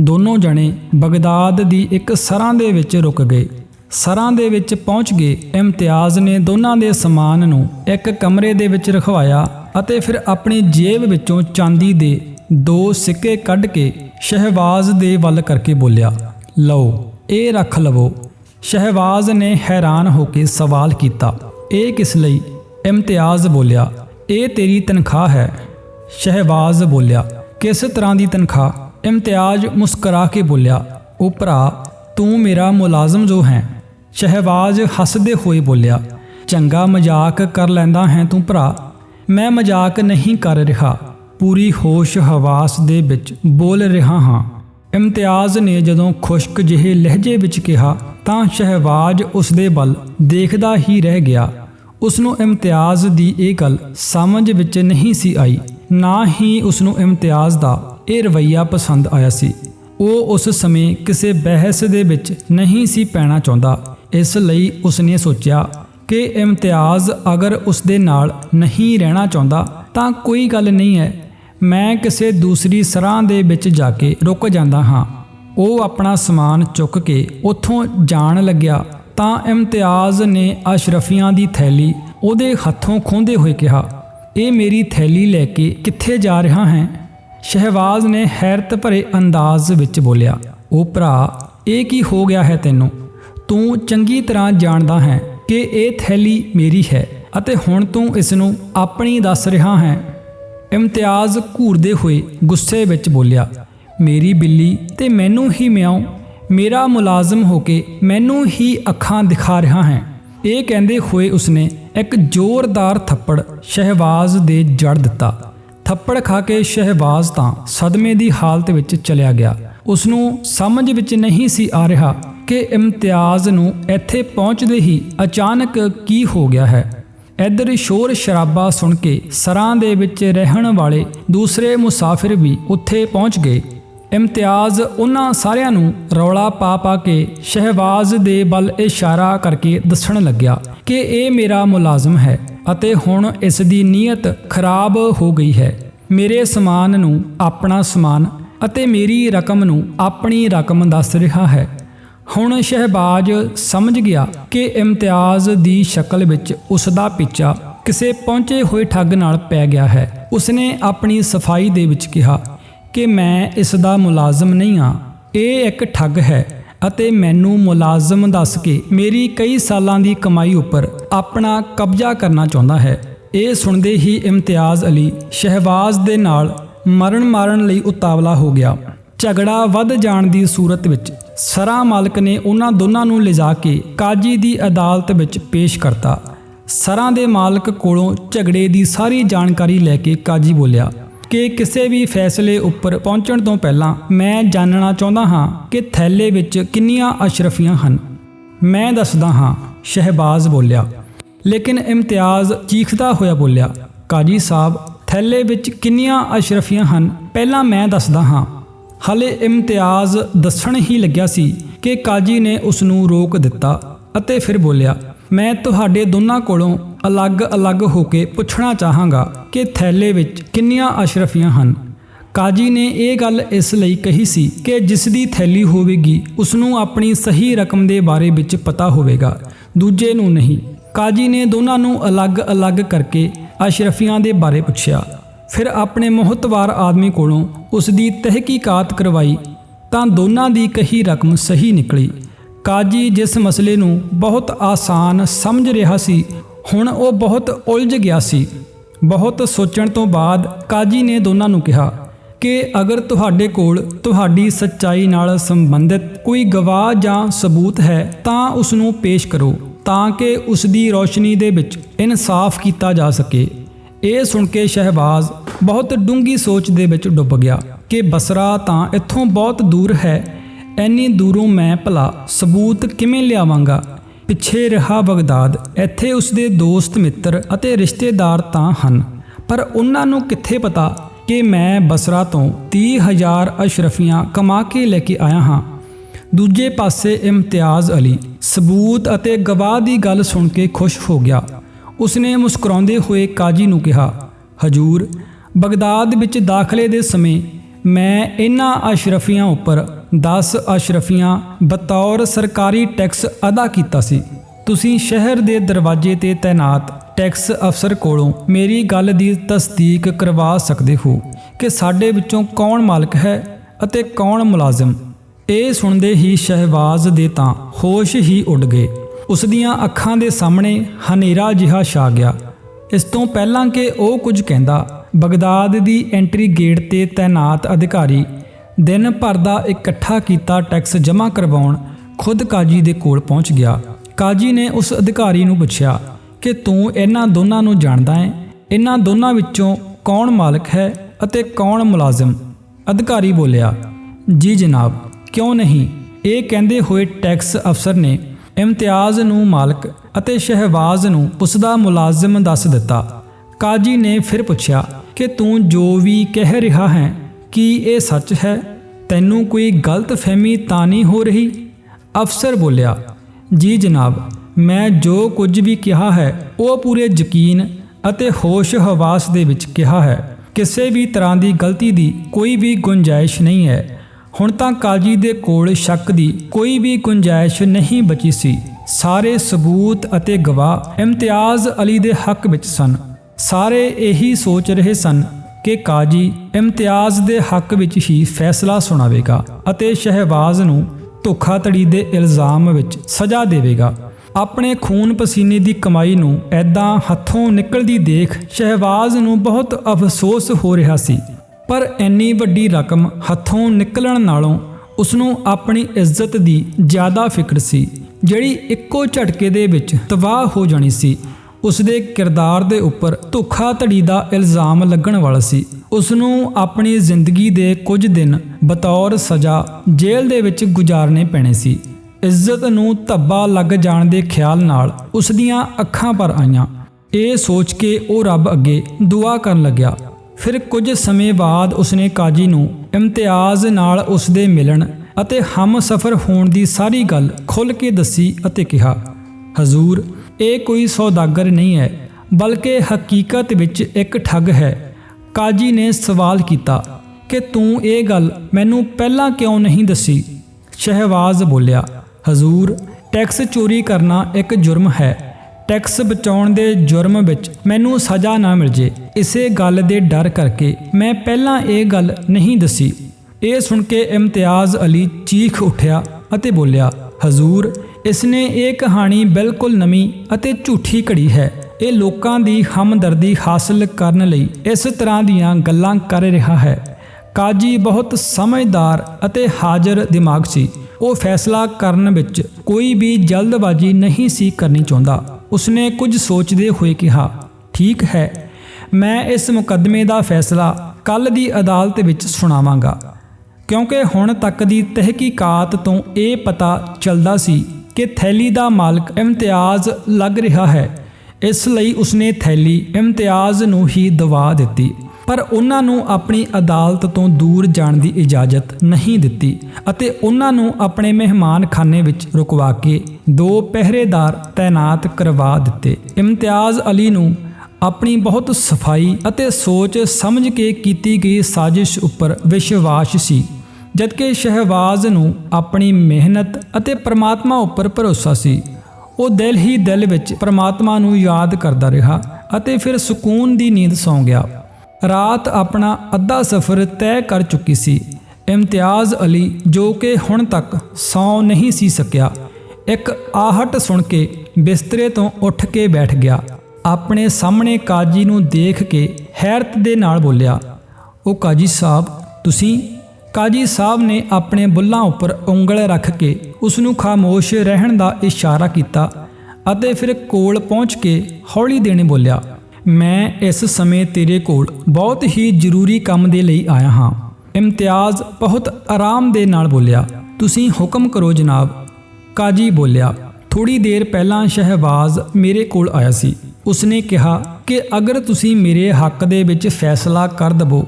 S1: ਦੋਨੋਂ ਜਣੇ ਬਗਦਾਦ ਦੀ ਇੱਕ ਸਰਾਂ ਦੇ ਵਿੱਚ ਰੁਕ ਗਏ। ਸਰਾਂ ਦੇ ਵਿੱਚ ਪਹੁੰਚ ਗਏ। ਇਮਤਿਆਜ਼ ਨੇ ਦੋਨਾਂ ਦੇ ਸਮਾਨ ਨੂੰ ਇੱਕ ਕਮਰੇ ਦੇ ਵਿੱਚ ਰਖਵਾਇਆ ਅਤੇ ਫਿਰ ਆਪਣੀ ਜੇਬ ਵਿੱਚੋਂ ਚਾਂਦੀ ਦੇ ਦੋ ਸਿੱਕੇ ਕੱਢ ਕੇ ਸ਼ਹਿਬਾਜ਼ ਦੇ ਵੱਲ ਕਰਕੇ ਬੋਲਿਆ, ਲਓ, ਇਹ ਰੱਖ ਲਵੋ। ਸ਼ਹਿਬਾਜ਼ ਨੇ ਹੈਰਾਨ ਹੋ ਕੇ ਸਵਾਲ ਕੀਤਾ। ਇਹ ਕਿਸ ਲਈ? ਇਮਤਿਆਜ਼ ਬੋਲਿਆ, ਇਹ ਤੇਰੀ ਤਨਖਾਹ ਹੈ। ਸ਼ਹਿਬਾਜ਼ ਬੋਲਿਆ, ਕਿਸ ਤਰ੍ਹਾਂ ਦੀ ਤਨਖਾਹ? ਇਮਤਿਆਜ਼ ਮੁਸਕਰਾ ਕੇ ਬੋਲਿਆ, ਉਹ ਭਰਾ, ਤੂੰ ਮੇਰਾ ਮੁਲਾਜ਼ਮ ਜੋ ਹੈ। ਸ਼ਹਿਬਾਜ਼ ਹੱਸਦੇ ਹੋਏ ਬੋਲਿਆ, ਚੰਗਾ ਮਜ਼ਾਕ ਕਰ ਲੈਂਦਾ ਹੈ ਤੂੰ ਭਰਾ। ਮੈਂ ਮਜ਼ਾਕ ਨਹੀਂ ਕਰ ਰਿਹਾ। ਪੂਰੀ ਹੋਸ਼ ਹਵਾਸ ਦੇ ਵਿੱਚ ਬੋਲ ਰਿਹਾ ਹਾਂ। ਇਮਤਿਆਜ਼ ਨੇ ਜਦੋਂ ਖੁਸ਼ਕ ਜਿਹੇ ਲਹਿਜੇ ਵਿੱਚ ਕਿਹਾ ਤਾਂ ਸ਼ਹਿਬਾਜ਼ ਉਸ ਦੇ ਵੱਲ ਦੇਖਦਾ ਹੀ ਰਹਿ ਗਿਆ। ਉਸ ਨੂੰ ਇਮਤਿਆਜ਼ ਦੀ ਇਹ ਗੱਲ ਸਮਝ ਵਿੱਚ ਨਹੀਂ ਸੀ ਆਈ। ਨਾ ਹੀ ਉਸ ਨੂੰ ਇਮਤਿਆਜ਼ ਦਾ ਇਹ ਰਵੱਈਆ ਪਸੰਦ ਆਇਆ ਸੀ। ਉਹ ਉਸ ਸਮੇਂ ਕਿਸੇ ਬਹਿਸ ਦੇ ਵਿੱਚ ਨਹੀਂ ਸੀ ਪੈਣਾ ਚਾਹੁੰਦਾ। ਇਸ ਲਈ ਉਸਨੇ ਸੋਚਿਆ ਕਿ ਇਮਤਿਆਜ਼ ਅਗਰ ਉਸ ਦੇ ਨਾਲ ਨਹੀਂ ਰਹਿਣਾ ਚਾਹੁੰਦਾ ਤਾਂ ਕੋਈ ਗੱਲ ਨਹੀਂ ਹੈ। ਮੈਂ ਕਿਸੇ ਦੂਸਰੀ ਸਰਾਂ ਦੇ ਵਿੱਚ ਜਾ ਕੇ ਰੁਕ ਜਾਂਦਾ ਹਾਂ। ਉਹ ਆਪਣਾ ਸਮਾਨ ਚੁੱਕ ਕੇ ਉੱਥੋਂ ਜਾਣ ਲੱਗਿਆ ਤਾਂ ਇਮਤਿਆਜ਼ ਨੇ ਅਸ਼ਰਫੀਆਂ ਦੀ ਥੈਲੀ ਉਹਦੇ ਹੱਥੋਂ ਖੋਹਦੇ ਹੋਏ ਕਿਹਾ, ਇਹ ਮੇਰੀ ਥੈਲੀ ਲੈ ਕੇ ਕਿੱਥੇ ਜਾ ਰਿਹਾ ਹੈ? ਸ਼ਹਿਵਾਜ਼ ਨੇ ਹੈਰਤ ਭਰੇ ਅੰਦਾਜ਼ ਵਿੱਚ ਬੋਲਿਆ, ਉਹ ਭਰਾ, ਇਹ ਕੀ ਹੋ ਗਿਆ ਹੈ ਤੈਨੂੰ? ਤੂੰ ਚੰਗੀ ਤਰ੍ਹਾਂ ਜਾਣਦਾ ਹੈ ਕਿ ਇਹ ਥੈਲੀ ਮੇਰੀ ਹੈ ਅਤੇ ਹੁਣ ਤੂੰ ਇਸ ਨੂੰ ਆਪਣੀ ਦੱਸ ਰਿਹਾ ਹੈ? ਇਮਤਿਆਜ਼ ਘੂਰਦੇ ਹੋਏ ਗੁੱਸੇ ਵਿੱਚ ਬੋਲਿਆ ਮੇਰੀ ਬਿੱਲੀ ਤੇ ਮੈਨੂੰ ਹੀ ਮਿਆਉ। ਮੇਰਾ ਮੁਲਾਜ਼ਮ ਹੋ ਕੇ ਮੈਨੂੰ ਹੀ ਅੱਖਾਂ ਦਿਖਾ ਰਿਹਾ ਹੈ। ਇਹ ਕਹਿੰਦੇ ਹੋਏ ਉਸਨੇ ਇੱਕ ਜ਼ੋਰਦਾਰ ਥੱਪੜ ਸ਼ਹਿਬਾਜ਼ ਦੇ ਜੜ ਦਿੱਤਾ। ਥੱਪੜ ਖਾ ਕੇ ਸ਼ਹਿਬਾਜ਼ ਤਾਂ ਸਦਮੇ ਦੀ ਹਾਲਤ ਵਿੱਚ ਚਲਿਆ ਗਿਆ। ਉਸ ਨੂੰ ਸਮਝ ਵਿੱਚ ਨਹੀਂ ਸੀ ਆ ਰਿਹਾ ਕਿ ਇਮਤਿਆਜ਼ ਨੂੰ ਇੱਥੇ ਪਹੁੰਚਦੇ ਹੀ ਅਚਾਨਕ ਕੀ ਹੋ ਗਿਆ ਹੈ। ਇੱਧਰ ਸ਼ੋਰ ਸ਼ਰਾਬਾ ਸੁਣ ਕੇ ਸਰਾਂ ਦੇ ਵਿੱਚ ਰਹਿਣ ਵਾਲੇ ਦੂਸਰੇ ਮੁਸਾਫਿਰ ਵੀ ਉੱਥੇ ਪਹੁੰਚ ਗਏ। ਇਮਤਿਆਜ਼ ਉਹਨਾਂ ਸਾਰਿਆਂ ਨੂੰ ਰੌਲਾ ਪਾ ਪਾ ਕੇ ਸ਼ਹਿਬਾਜ਼ ਦੇ ਵੱਲ ਇਸ਼ਾਰਾ ਕਰਕੇ ਦੱਸਣ ਲੱਗਿਆ ਕਿ ਇਹ ਮੇਰਾ ਮੁਲਾਜ਼ਮ ਹੈ ਅਤੇ ਹੁਣ ਇਸ ਦੀ ਨੀਅਤ ਖਰਾਬ ਹੋ ਗਈ ਹੈ। ਮੇਰੇ ਸਮਾਨ ਨੂੰ ਆਪਣਾ ਸਮਾਨ ਅਤੇ ਮੇਰੀ ਰਕਮ ਨੂੰ ਆਪਣੀ ਰਕਮ ਦੱਸ ਰਿਹਾ ਹੈ। ਹੁਣ ਸ਼ਹਿਬਾਜ਼ ਸਮਝ ਗਿਆ ਕਿ ਇਮਤਿਆਜ਼ ਦੀ ਸ਼ਕਲ ਵਿੱਚ ਉਸ ਦਾ ਪਿੱਛਾ ਕਿਸੇ ਪਹੁੰਚੇ ਹੋਏ ਠੱਗ ਨਾਲ ਪੈ ਗਿਆ ਹੈ। ਉਸਨੇ ਆਪਣੀ ਸਫ਼ਾਈ ਦੇ ਵਿੱਚ ਕਿਹਾ ਕਿ ਮੈਂ ਇਸ ਦਾ ਮੁਲਾਜ਼ਮ ਨਹੀਂ ਹਾਂ। ਇਹ ਇੱਕ ਠੱਗ ਹੈ ਅਤੇ ਮੈਨੂੰ ਮੁਲਾਜ਼ਮ ਦੱਸ ਕੇ ਮੇਰੀ ਕਈ ਸਾਲਾਂ ਦੀ ਕਮਾਈ ਉੱਪਰ ਆਪਣਾ ਕਬਜ਼ਾ ਕਰਨਾ ਚਾਹੁੰਦਾ ਹੈ। ਇਹ ਸੁਣਦੇ ਹੀ ਇਮਤਿਆਜ਼ ਅਲੀ ਸ਼ਹਿਬਾਜ਼ ਦੇ ਨਾਲ ਮਰਨ ਮਾਰਨ ਲਈ ਉਤਾਵਲਾ ਹੋ ਗਿਆ। ਝਗੜਾ ਵੱਧ ਜਾਣ ਦੀ ਸੂਰਤ ਵਿੱਚ ਸਰਾ ਮਾਲਕ ਨੇ ਉਹਨਾਂ ਦੋਨਾਂ ਨੂੰ ਲਿਜਾ ਕੇ ਕਾਜੀ ਦੀ ਅਦਾਲਤ ਵਿੱਚ ਪੇਸ਼ ਕਰਤਾ। ਸਰਾਂ ਦੇ ਮਾਲਕ ਕੋਲੋਂ ਝਗੜੇ ਦੀ ਸਾਰੀ ਜਾਣਕਾਰੀ ਲੈ ਕੇ ਕਾਜੀ ਬੋਲਿਆ ਕਿ ਕਿਸੇ ਵੀ ਫੈਸਲੇ ਉੱਪਰ ਪਹੁੰਚਣ ਤੋਂ ਪਹਿਲਾਂ ਮੈਂ ਜਾਣਨਾ ਚਾਹੁੰਦਾ ਹਾਂ ਕਿ ਥੈਲੇ ਵਿੱਚ ਕਿੰਨੀਆਂ ਅਸ਼ਰਫੀਆਂ ਹਨ। ਮੈਂ ਦੱਸਦਾ ਹਾਂ, ਸ਼ਹਿਬਾਜ਼ ਬੋਲਿਆ। ਲੇਕਿਨ ਇਮਤਿਆਜ਼ ਚੀਖਦਾ ਹੋਇਆ ਬੋਲਿਆ, ਕਾਜੀ ਸਾਹਿਬ, ਥੈਲੇ ਵਿੱਚ ਕਿੰਨੀਆਂ ਅਸ਼ਰਫੀਆਂ ਹਨ? ਪਹਿਲਾਂ ਮੈਂ ਦੱਸਦਾ ਹਾਂ, ਹਲੇ ਇਮਤਿਆਜ਼ ਦੱਸਣ ਹੀ ਲੱਗਿਆ ਸੀ ਕਿ ਕਾਜੀ ਨੇ ਉਸ ਨੂੰ ਰੋਕ ਦਿੱਤਾ ਅਤੇ ਫਿਰ ਬੋਲਿਆ, ਮੈਂ ਤੁਹਾਡੇ ਦੋਨਾਂ ਕੋਲੋਂ ਅਲੱਗ-ਅਲੱਗ ਹੋ ਕੇ ਪੁੱਛਣਾ ਚਾਹਾਂਗਾ ਕਿ ਥੈਲੇ ਵਿੱਚ ਕਿੰਨੀਆਂ ਅਸ਼ਰਫੀਆਂ ਹਨ। ਕਾਜੀ ਨੇ ਇਹ ਗੱਲ ਇਸ ਲਈ ਕਹੀ ਸੀ ਕਿ ਜਿਸ ਦੀ ਥੈਲੀ ਹੋਵੇਗੀ ਉਸ ਨੂੰ ਆਪਣੀ ਸਹੀ ਰਕਮ ਦੇ ਬਾਰੇ ਵਿੱਚ ਪਤਾ ਹੋਵੇਗਾ, ਦੂਜੇ ਨੂੰ ਨਹੀਂ। ਕਾਜੀ ਨੇ ਦੋਨਾਂ ਨੂੰ ਅਲੱਗ-ਅਲੱਗ ਕਰਕੇ ਅਸ਼ਰਫੀਆਂ ਦੇ ਬਾਰੇ ਪੁੱਛਿਆ। ਫਿਰ ਆਪਣੇ ਮੋਹਤਵਾਰ ਆਦਮੀ ਕੋਲੋਂ ਉਸ ਦੀ ਤਹਿਕੀਕਾਤ ਕਰਵਾਈ, ਤਾਂ ਦੋਨਾਂ ਦੀ ਕਹੀ ਰਕਮ ਸਹੀ ਨਿਕਲੀ। ਕਾਜੀ ਜਿਸ ਮਸਲੇ ਨੂੰ ਬਹੁਤ ਆਸਾਨ ਸਮਝ ਰਿਹਾ ਸੀ ਹੁਣ ਉਹ ਬਹੁਤ ਉਲਝ ਗਿਆ ਸੀ। ਬਹੁਤ ਸੋਚਣ ਤੋਂ ਬਾਅਦ ਕਾਜੀ ਨੇ ਦੋਨਾਂ ਨੂੰ ਕਿਹਾ ਕਿ ਅਗਰ ਤੁਹਾਡੇ ਕੋਲ ਤੁਹਾਡੀ ਸੱਚਾਈ ਨਾਲ ਸੰਬੰਧਿਤ ਕੋਈ ਗਵਾਹ ਜਾਂ ਸਬੂਤ ਹੈ ਤਾਂ ਉਸ ਨੂੰ ਪੇਸ਼ ਕਰੋ ਤਾਂ ਕਿ ਉਸ ਦੀ ਰੋਸ਼ਨੀ ਦੇ ਵਿੱਚ ਇਨਸਾਫ ਕੀਤਾ ਜਾ ਸਕੇ। ਇਹ ਸੁਣ ਕੇ ਸ਼ਹਿਬਾਜ਼ ਬਹੁਤ ਡੂੰਗੀ ਸੋਚ ਦੇ ਵਿੱਚ ਡੁੱਬ ਗਿਆ ਕਿ ਬਸਰਾ ਤਾਂ ਇੱਥੋਂ ਬਹੁਤ ਦੂਰ ਹੈ। ਐਨੀ ਦੂਰੋਂ ਮੈਂ ਭਲਾ ਸਬੂਤ ਕਿਵੇਂ ਲਿਆਵਾਂਗਾ? ਪਿੱਛੇ ਰਿਹਾ ਬਗਦਾਦ, ਇੱਥੇ ਉਸ ਦੇ ਦੋਸਤ ਮਿੱਤਰ ਅਤੇ ਰਿਸ਼ਤੇਦਾਰ ਤਾਂ ਹਨ। ਪਰ ਉਹਨਾਂ ਨੂੰ ਕਿੱਥੇ ਪਤਾ ਕਿ ਮੈਂ ਬਸਰਾ ਤੋਂ 30000 ਅਸ਼ਰਫੀਆਂ ਕਮਾ ਕੇ ਲੈ ਕੇ ਆਇਆ ਹਾਂ? ਦੂਜੇ ਪਾਸੇ ਇਮਤਿਆਜ਼ ਅਲੀ ਸਬੂਤ ਅਤੇ ਗਵਾਹ ਦੀ ਗੱਲ ਸੁਣ ਕੇ ਖੁਸ਼ ਹੋ ਗਿਆ। ਉਸਨੇ ਮੁਸਕਰਾਉਂਦੇ ਹੋਏ ਕਾਜੀ ਨੂੰ ਕਿਹਾ, ਹਜੂਰ, ਬਗਦਾਦ ਵਿੱਚ ਦਾਖਲੇ ਦੇ ਸਮੇਂ ਮੈਂ ਇਹਨਾਂ ਅਸ਼ਰਫੀਆਂ ਉੱਪਰ 10 ਅਸ਼ਰਫੀਆਂ ਬਤੌਰ ਸਰਕਾਰੀ ਟੈਕਸ ਅਦਾ ਕੀਤਾ ਸੀ। ਤੁਸੀਂ ਸ਼ਹਿਰ ਦੇ ਦਰਵਾਜ਼ੇ ਤੇ ਤਾਇਨਾਤ ਟੈਕਸ ਅਫਸਰ ਕੋਲੋਂ ਮੇਰੀ ਗੱਲ ਦੀ ਤਸਦੀਕ ਕਰਵਾ ਸਕਦੇ ਹੋ ਕਿ ਸਾਡੇ ਵਿੱਚੋਂ ਕੌਣ ਮਾਲਕ ਹੈ ਅਤੇ ਕੌਣ ਮੁਲਾਜ਼ਮ। ਇਹ ਸੁਣਦੇ ਹੀ ਸ਼ਹਿਬਾਜ਼ ਦੇ ਤਾਂ ਹੋਸ਼ ਹੀ ਉੱਡ ਗਏ। ਉਸ ਦੀਆਂ ਅੱਖਾਂ ਦੇ ਸਾਹਮਣੇ ਹਨੇਰਾ ਜਿਹਾ ਛਾ ਗਿਆ। ਇਸ ਤੋਂ ਪਹਿਲਾਂ ਕਿ ਉਹ ਕੁਝ ਕਹਿੰਦਾ ਬਗਦਾਦ ਦੀ ਐਂਟਰੀ ਗੇਟ ਤੇ ਤਾਇਨਾਤ ਅਧਿਕਾਰੀ ਦਿਨ ਭਰ ਦਾ ਇਕੱਠਾ ਕੀਤਾ ਟੈਕਸ ਜਮ੍ਹਾਂ ਕਰਵਾਉਣ ਖੁਦ ਕਾਜੀ ਦੇ ਕੋਲ ਪਹੁੰਚ ਗਿਆ। ਕਾਜੀ ਨੇ ਉਸ ਅਧਿਕਾਰੀ ਨੂੰ ਪੁੱਛਿਆ ਕਿ ਤੂੰ ਇਹਨਾਂ ਦੋਨਾਂ ਨੂੰ ਜਾਣਦਾ ਹੈ? ਇਹਨਾਂ ਦੋਨਾਂ ਵਿੱਚੋਂ ਕੌਣ ਮਾਲਕ ਹੈ ਅਤੇ ਕੌਣ ਮੁਲਾਜ਼ਮ? ਅਧਿਕਾਰੀ ਬੋਲਿਆ, ਜੀ ਜਨਾਬ, ਕਿਉਂ ਨਹੀਂ? ਇਹ ਕਹਿੰਦੇ ਹੋਏ ਟੈਕਸ ਅਫਸਰ ਨੇ ਇਮਤਿਆਜ਼ ਨੂੰ ਮਾਲਕ ਅਤੇ ਸ਼ਹਿਵਾਜ਼ ਨੂੰ ਉਸਦਾ ਮੁਲਾਜ਼ਮ ਦੱਸ ਦਿੱਤਾ। ਕਾਜੀ ਨੇ ਫਿਰ ਪੁੱਛਿਆ ਕਿ ਤੂੰ ਜੋ ਵੀ ਕਹਿ ਰਿਹਾ ਹੈ, ਕੀ ਇਹ ਸੱਚ ਹੈ? ਤੈਨੂੰ ਕੋਈ ਗਲਤ ਫਹਿਮੀ ਤਾਂ ਨਹੀਂ ਹੋ ਰਹੀ? ਅਫਸਰ ਬੋਲਿਆ, ਜੀ ਜਨਾਬ, ਮੈਂ ਜੋ ਕੁਝ ਵੀ ਕਿਹਾ ਹੈ, ਉਹ ਪੂਰੇ ਯਕੀਨ ਅਤੇ ਹੋਸ਼ ਹਵਾਸ ਦੇ ਵਿੱਚ ਕਿਹਾ ਹੈ। ਕਿਸੇ ਵੀ ਤਰ੍ਹਾਂ ਦੀ ਗਲਤੀ ਦੀ ਕੋਈ ਵੀ ਗੁੰਜਾਇਸ਼ ਨਹੀਂ ਹੈ। ਹੁਣ ਤਾਂ ਕਾਜੀ ਦੇ ਕੋਲ ਸ਼ੱਕ ਦੀ ਕੋਈ ਵੀ ਗੁੰਜਾਇਸ਼ ਨਹੀਂ ਬਚੀ ਸੀ। ਸਾਰੇ ਸਬੂਤ ਅਤੇ ਗਵਾਹ ਇਮਤਿਆਜ਼ ਅਲੀ ਦੇ ਹੱਕ ਵਿੱਚ ਸਨ। ਸਾਰੇ ਇਹੀ ਸੋਚ ਰਹੇ ਸਨ ਕਿ ਕਾਜੀ ਇਮਤਿਆਜ਼ ਦੇ ਹੱਕ ਵਿੱਚ ਹੀ ਫੈਸਲਾ ਸੁਣਾਵੇਗਾ ਅਤੇ ਸ਼ਹਿਬਾਜ਼ ਨੂੰ ਧੋਖਾਧੜੀ ਦੇ ਇਲਜ਼ਾਮ ਵਿੱਚ ਸਜ਼ਾ ਦੇਵੇਗਾ। ਆਪਣੇ ਖੂਨ ਪਸੀਨੇ ਦੀ ਕਮਾਈ ਨੂੰ ਐਦਾਂ ਹੱਥੋਂ ਨਿਕਲਦੀ ਦੇਖ ਸ਼ਹਿਬਾਜ਼ ਨੂੰ ਬਹੁਤ ਅਫਸੋਸ ਹੋ ਰਿਹਾ ਸੀ, ਪਰ ਇੰਨੀ ਵੱਡੀ ਰਕਮ ਹੱਥੋਂ ਨਿਕਲਣ ਨਾਲੋਂ ਉਸ ਨੂੰ ਆਪਣੀ ਇੱਜ਼ਤ ਦੀ ਜ਼ਿਆਦਾ ਫਿਕਰ ਸੀ, ਜਿਹੜੀ ਇੱਕੋ ਝਟਕੇ ਦੇ ਵਿੱਚ ਤਬਾਹ ਹੋ ਜਾਣੀ ਸੀ। ਉਸ ਦੇ ਕਿਰਦਾਰ ਦੇ ਉੱਪਰ ਧੋਖਾਧੜੀ ਦਾ ਇਲਜ਼ਾਮ ਲੱਗਣ ਵਾਲਾ ਸੀ। ਉਸ ਨੂੰ ਆਪਣੀ ਜ਼ਿੰਦਗੀ ਦੇ ਕੁਝ ਦਿਨ ਬਤੌਰ ਸਜ਼ਾ ਜੇਲ੍ਹ ਦੇ ਵਿੱਚ ਗੁਜ਼ਾਰਨੇ ਪੈਣੇ ਸੀ। ਇੱਜ਼ਤ ਨੂੰ ਧੱਬਾ ਲੱਗ ਜਾਣ ਦੇ ਖਿਆਲ ਨਾਲ ਉਸ ਦੀਆਂ ਅੱਖਾਂ ਪਰ ਆਈਆਂ। ਇਹ ਸੋਚ ਕੇ ਉਹ ਰੱਬ ਅੱਗੇ ਦੁਆ ਕਰਨ ਲੱਗਿਆ। ਫਿਰ ਕੁਝ ਸਮੇਂ ਬਾਅਦ ਉਸਨੇ ਕਾਜੀ ਨੂੰ ਇਮਤਿਆਜ਼ ਨਾਲ ਉਸ ਦੇ ਮਿਲਣ ਅਤੇ ਹਮ ਸਫਰ ਹੋਣ ਦੀ ਸਾਰੀ ਗੱਲ ਖੁੱਲ੍ਹ ਕੇ ਦੱਸੀ ਅਤੇ ਕਿਹਾ, ਹਜ਼ੂਰ ਇਹ ਕੋਈ ਸੌਦਾਗਰ ਨਹੀਂ ਹੈ, ਬਲਕਿ ਹਕੀਕਤ ਵਿੱਚ ਇੱਕ ਠੱਗ ਹੈ। ਕਾਜੀ ਨੇ ਸਵਾਲ ਕੀਤਾ ਕਿ ਤੂੰ ਇਹ ਗੱਲ ਮੈਨੂੰ ਪਹਿਲਾਂ ਕਿਉਂ ਨਹੀਂ ਦੱਸੀ? ਸ਼ਹਿਵਾਜ਼ ਬੋਲਿਆ, ਹਜ਼ੂਰ, ਟੈਕਸ ਚੋਰੀ ਕਰਨਾ ਇੱਕ ਜੁਰਮ ਹੈ। ਟੈਕਸ ਬਚਾਉਣ ਦੇ ਜੁਰਮ ਵਿੱਚ ਮੈਨੂੰ ਸਜ਼ਾ ਨਾ ਮਿਲ ਜੇ ਇਸੇ ਗੱਲ ਦੇ ਡਰ ਕਰਕੇ ਮੈਂ ਪਹਿਲਾਂ ਇਹ ਗੱਲ ਨਹੀਂ ਦੱਸੀ। ਇਹ ਸੁਣ ਕੇ ਇਮਤਿਆਜ਼ ਅਲੀ ਚੀਖ ਉੱਠਿਆ ਅਤੇ ਬੋਲਿਆ, ਹਜ਼ੂਰ ਇਸ ਨੇ ਇਹ ਕਹਾਣੀ ਬਿਲਕੁਲ ਨਵੀਂ ਅਤੇ ਝੂਠੀ ਘੜੀ ਹੈ। ਇਹ ਲੋਕਾਂ ਦੀ ਹਮਦਰਦੀ ਹਾਸਲ ਕਰਨ ਲਈ ਇਸ ਤਰ੍ਹਾਂ ਦੀਆਂ ਗੱਲਾਂ ਕਰ ਰਿਹਾ ਹੈ। ਕਾਜੀ ਬਹੁਤ ਸਮਝਦਾਰ ਅਤੇ ਹਾਜ਼ਰ ਦਿਮਾਗ ਸੀ। ਉਹ ਫੈਸਲਾ ਕਰਨ ਵਿੱਚ ਕੋਈ ਵੀ ਜਲਦਬਾਜ਼ੀ ਨਹੀਂ ਸੀ ਕਰਨੀ ਚਾਹੁੰਦਾ। ਉਸਨੇ ਕੁਝ ਸੋਚਦੇ ਹੋਏ ਕਿਹਾ, ਠੀਕ ਹੈ, ਮੈਂ ਇਸ ਮੁਕੱਦਮੇ ਦਾ ਫੈਸਲਾ ਕੱਲ ਦੀ ਅਦਾਲਤ ਵਿੱਚ ਸੁਣਾਵਾਂਗਾ। ਕਿਉਂਕਿ ਹੁਣ ਤੱਕ ਦੀ ਤਹਿਕੀਕਾਤ ਤੋਂ ਇਹ ਪਤਾ ਚੱਲਦਾ ਸੀ ਕਿ ਥੈਲੀ ਦਾ ਮਾਲਕ ਇਮਤਿਆਜ਼ ਲੱਗ ਰਿਹਾ ਹੈ। ਇਸ ਲਈ ਉਸਨੇ ਥੈਲੀ ਇਮਤਿਆਜ਼ ਨੂੰ ਹੀ ਦਵਾ ਦਿੱਤੀ। ਪਰ ਉਹਨਾਂ ਨੂੰ ਆਪਣੀ ਅਦਾਲਤ ਤੋਂ ਦੂਰ ਜਾਣ ਦੀ ਇਜਾਜ਼ਤ ਨਹੀਂ ਦਿੱਤੀ ਅਤੇ ਉਹਨਾਂ ਨੂੰ ਆਪਣੇ ਮਹਿਮਾਨ ਖਾਨੇ ਵਿੱਚ ਰੁਕਵਾ ਕੇ ਦੋ ਪਹਿਰੇਦਾਰ ਤਾਇਨਾਤ ਕਰਵਾ ਦਿੱਤੇ। ਇਮਤਿਆਜ਼ ਅਲੀ ਨੂੰ ਆਪਣੀ ਬਹੁਤ ਸਫ਼ਾਈ ਅਤੇ ਸੋਚ ਸਮਝ ਕੇ ਕੀਤੀ ਗਈ ਸਾਜ਼ਿਸ਼ ਉੱਪਰ ਵਿਸ਼ਵਾਸ ਸੀ। ਜਦਕਿ ਸ਼ਹਿਵਾਜ਼ ਨੂੰ ਆਪਣੀ ਮਿਹਨਤ ਅਤੇ ਪ੍ਰਮਾਤਮਾ ਉੱਪਰ ਭਰੋਸਾ ਸੀ, ਉਹ ਦਿਲ ਹੀ ਦਿਲ ਵਿੱਚ ਪ੍ਰਮਾਤਮਾ ਨੂੰ ਯਾਦ ਕਰਦਾ ਰਿਹਾ ਅਤੇ ਫਿਰ ਸਕੂਨ ਦੀ ਨੀਂਦ ਸੌਂ ਗਿਆ। ਰਾਤ ਆਪਣਾ ਅੱਧਾ ਸਫ਼ਰ ਤੈਅ ਕਰ ਚੁੱਕੀ ਸੀ। ਇਮਤਿਆਜ਼ ਅਲੀ, ਜੋ ਕਿ ਹੁਣ ਤੱਕ ਸੌਂ ਨਹੀਂ ਸੀ ਸਕਿਆ, ਇੱਕ ਆਹਟ ਸੁਣ ਕੇ ਬਿਸਤਰੇ ਤੋਂ ਉੱਠ ਕੇ ਬੈਠ ਗਿਆ। ਆਪਣੇ ਸਾਹਮਣੇ ਕਾਜੀ ਨੂੰ ਦੇਖ ਕੇ ਹੈਰਤ ਦੇ ਨਾਲ ਬੋਲਿਆ, ਉਹ ਕਾਜੀ ਸਾਹਿਬ, ਤੁਸੀਂ ਕਾਜੀ ਸਾਹਿਬ ਨੇ ਆਪਣੇ ਬੁੱਲਾਂ ਉੱਪਰ ਉਂਗਲ ਰੱਖ ਕੇ ਉਸ ਨੂੰ ਖਾਮੋਸ਼ ਰਹਿਣ ਦਾ ਇਸ਼ਾਰਾ ਕੀਤਾ ਅਤੇ ਫਿਰ ਕੋਲ ਪਹੁੰਚ ਕੇ ਹੌਲੀ ਦੇਣੇ ਬੋਲਿਆ, ਮੈਂ ਇਸ ਸਮੇਂ ਤੇਰੇ ਕੋਲ ਬਹੁਤ ਹੀ ਜ਼ਰੂਰੀ ਕੰਮ ਦੇ ਲਈ ਆਇਆ ਹਾਂ। ਇਮਤਿਆਜ਼ ਬਹੁਤ ਆਰਾਮ ਦੇ ਨਾਲ ਬੋਲਿਆ, ਤੁਸੀਂ ਹੁਕਮ ਕਰੋ ਜਨਾਬ। ਕਾਜੀ ਬੋਲਿਆ ਥੋੜੀ ਦੇਰ ਪਹਿਲਾਂ ਸ਼ਹਿਬਾਜ਼ ਮੇਰੇ ਕੋਲ ਆਇਆ ਸੀ। ਉਸਨੇ ਕਿਹਾ ਕਿ ਅਗਰ ਤੁਸੀਂ ਮੇਰੇ ਹੱਕ ਦੇ ਵਿੱਚ ਫੈਸਲਾ ਕਰ ਦਵੋ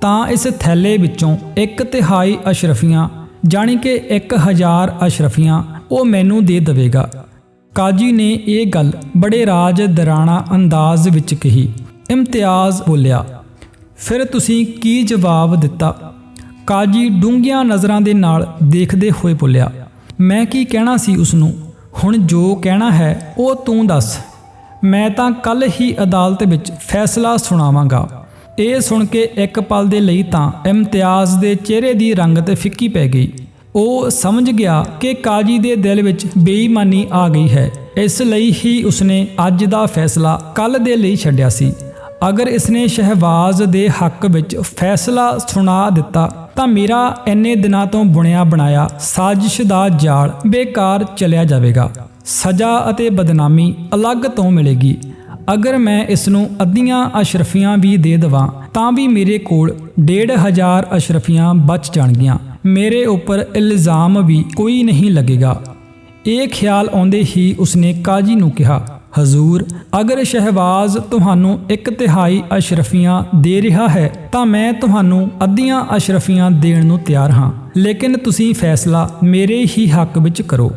S1: ਤਾਂ ਇਸ ਥੈਲੇ ਵਿੱਚੋਂ ਇੱਕ ਤਿਹਾਈ ਅਸ਼ਰਫੀਆਂ, ਜਾਣੀ ਕਿ 1000 ਅਸ਼ਰਫੀਆਂ ਉਹ ਮੈਨੂੰ ਦੇ ਦੇਵੇਗਾ। ਕਾਜੀ ਨੇ ਇਹ ਗੱਲ ਬੜੇ ਰਾਜ ਦਰਾਣਾ ਅੰਦਾਜ਼ ਵਿੱਚ ਕਹੀ। ਇਮਤਿਆਜ਼ ਬੋਲਿਆ, ਫਿਰ ਤੁਸੀਂ ਕੀ ਜਵਾਬ ਦਿੱਤਾ? ਕਾਜੀ ਡੂੰਘੀਆਂ ਨਜ਼ਰਾਂ ਦੇ ਨਾਲ ਦੇਖਦੇ ਹੋਏ ਬੋਲਿਆ, ਮੈਂ ਕੀ ਕਹਿਣਾ ਸੀ ਉਸ ਨੂੰ ਹੁਣ ਜੋ ਕਹਿਣਾ ਹੈ ਉਹ ਤੂੰ ਦੱਸ। ਮੈਂ ਤਾਂ ਕੱਲ ਹੀ ਅਦਾਲਤ ਵਿੱਚ ਫੈਸਲਾ ਸੁਣਾਵਾਂਗਾ। ਇਹ ਸੁਣ ਕੇ ਇੱਕ ਪਲ ਦੇ ਲਈ ਤਾਂ ਇਮਤਿਆਜ਼ ਦੇ ਚਿਹਰੇ ਦੀ ਰੰਗਤ ਫਿੱਕੀ ਪੈ ਗਈ। ਉਹ ਸਮਝ ਗਿਆ ਕਿ ਕਾਜੀ ਦੇ ਦਿਲ ਵਿੱਚ ਬੇਈਮਾਨੀ ਆ ਗਈ ਹੈ। ਇਸ ਲਈ ਹੀ ਉਸਨੇ ਅੱਜ ਦਾ ਫੈਸਲਾ ਕੱਲ ਦੇ ਲਈ ਛੱਡਿਆ ਸੀ। ਅਗਰ ਇਸਨੇ ਸ਼ਹਿਬਾਜ਼ ਦੇ ਹੱਕ ਵਿੱਚ ਫੈਸਲਾ ਸੁਣਾ ਦਿੱਤਾ, ਤਾਂ ਮੇਰਾ ਇੰਨੇ ਦਿਨਾਂ ਤੋਂ ਬੁਣਿਆ ਬਣਾਇਆ ਸਾਜ਼ਿਸ਼ ਦਾ ਜਾਲ ਬੇਕਾਰ ਚਲਿਆ ਜਾਵੇਗਾ। ਸਜ਼ਾ ਅਤੇ ਬਦਨਾਮੀ ਅਲੱਗ ਤੋਂ ਮਿਲੇਗੀ। ਅਗਰ ਮੈਂ ਇਸ ਨੂੰ ਅੱਧੀਆਂ ਅਸ਼ਰਫੀਆਂ ਵੀ ਦੇ ਦਵਾਂ, ਤਾਂ ਵੀ ਮੇਰੇ ਕੋਲ 1500 ਅਸ਼ਰਫੀਆਂ ਬਚ ਜਾਣਗੀਆਂ। ਮੇਰੇ ਉੱਪਰ ਇਲਜ਼ਾਮ ਵੀ ਕੋਈ ਨਹੀਂ ਲੱਗੇਗਾ। ਇਹ ਖਿਆਲ ਆਉਂਦੇ ਹੀ ਉਸਨੇ ਕਾਜੀ ਨੂੰ ਕਿਹਾ, ਹਜ਼ੂਰ, ਅਗਰ ਸ਼ਹਿਬਾਜ਼ ਤੁਹਾਨੂੰ ਇੱਕ ਤਿਹਾਈ ਅਸ਼ਰਫੀਆਂ ਦੇ ਰਿਹਾ ਹੈ, ਤਾਂ ਮੈਂ ਤੁਹਾਨੂੰ ਅੱਧੀਆਂ ਅਸ਼ਰਫੀਆਂ ਦੇਣ ਨੂੰ ਤਿਆਰ ਹਾਂ। ਲੇਕਿਨ ਤੁਸੀਂ ਫੈਸਲਾ ਮੇਰੇ ਹੀ ਹੱਕ ਵਿੱਚ ਕਰੋ।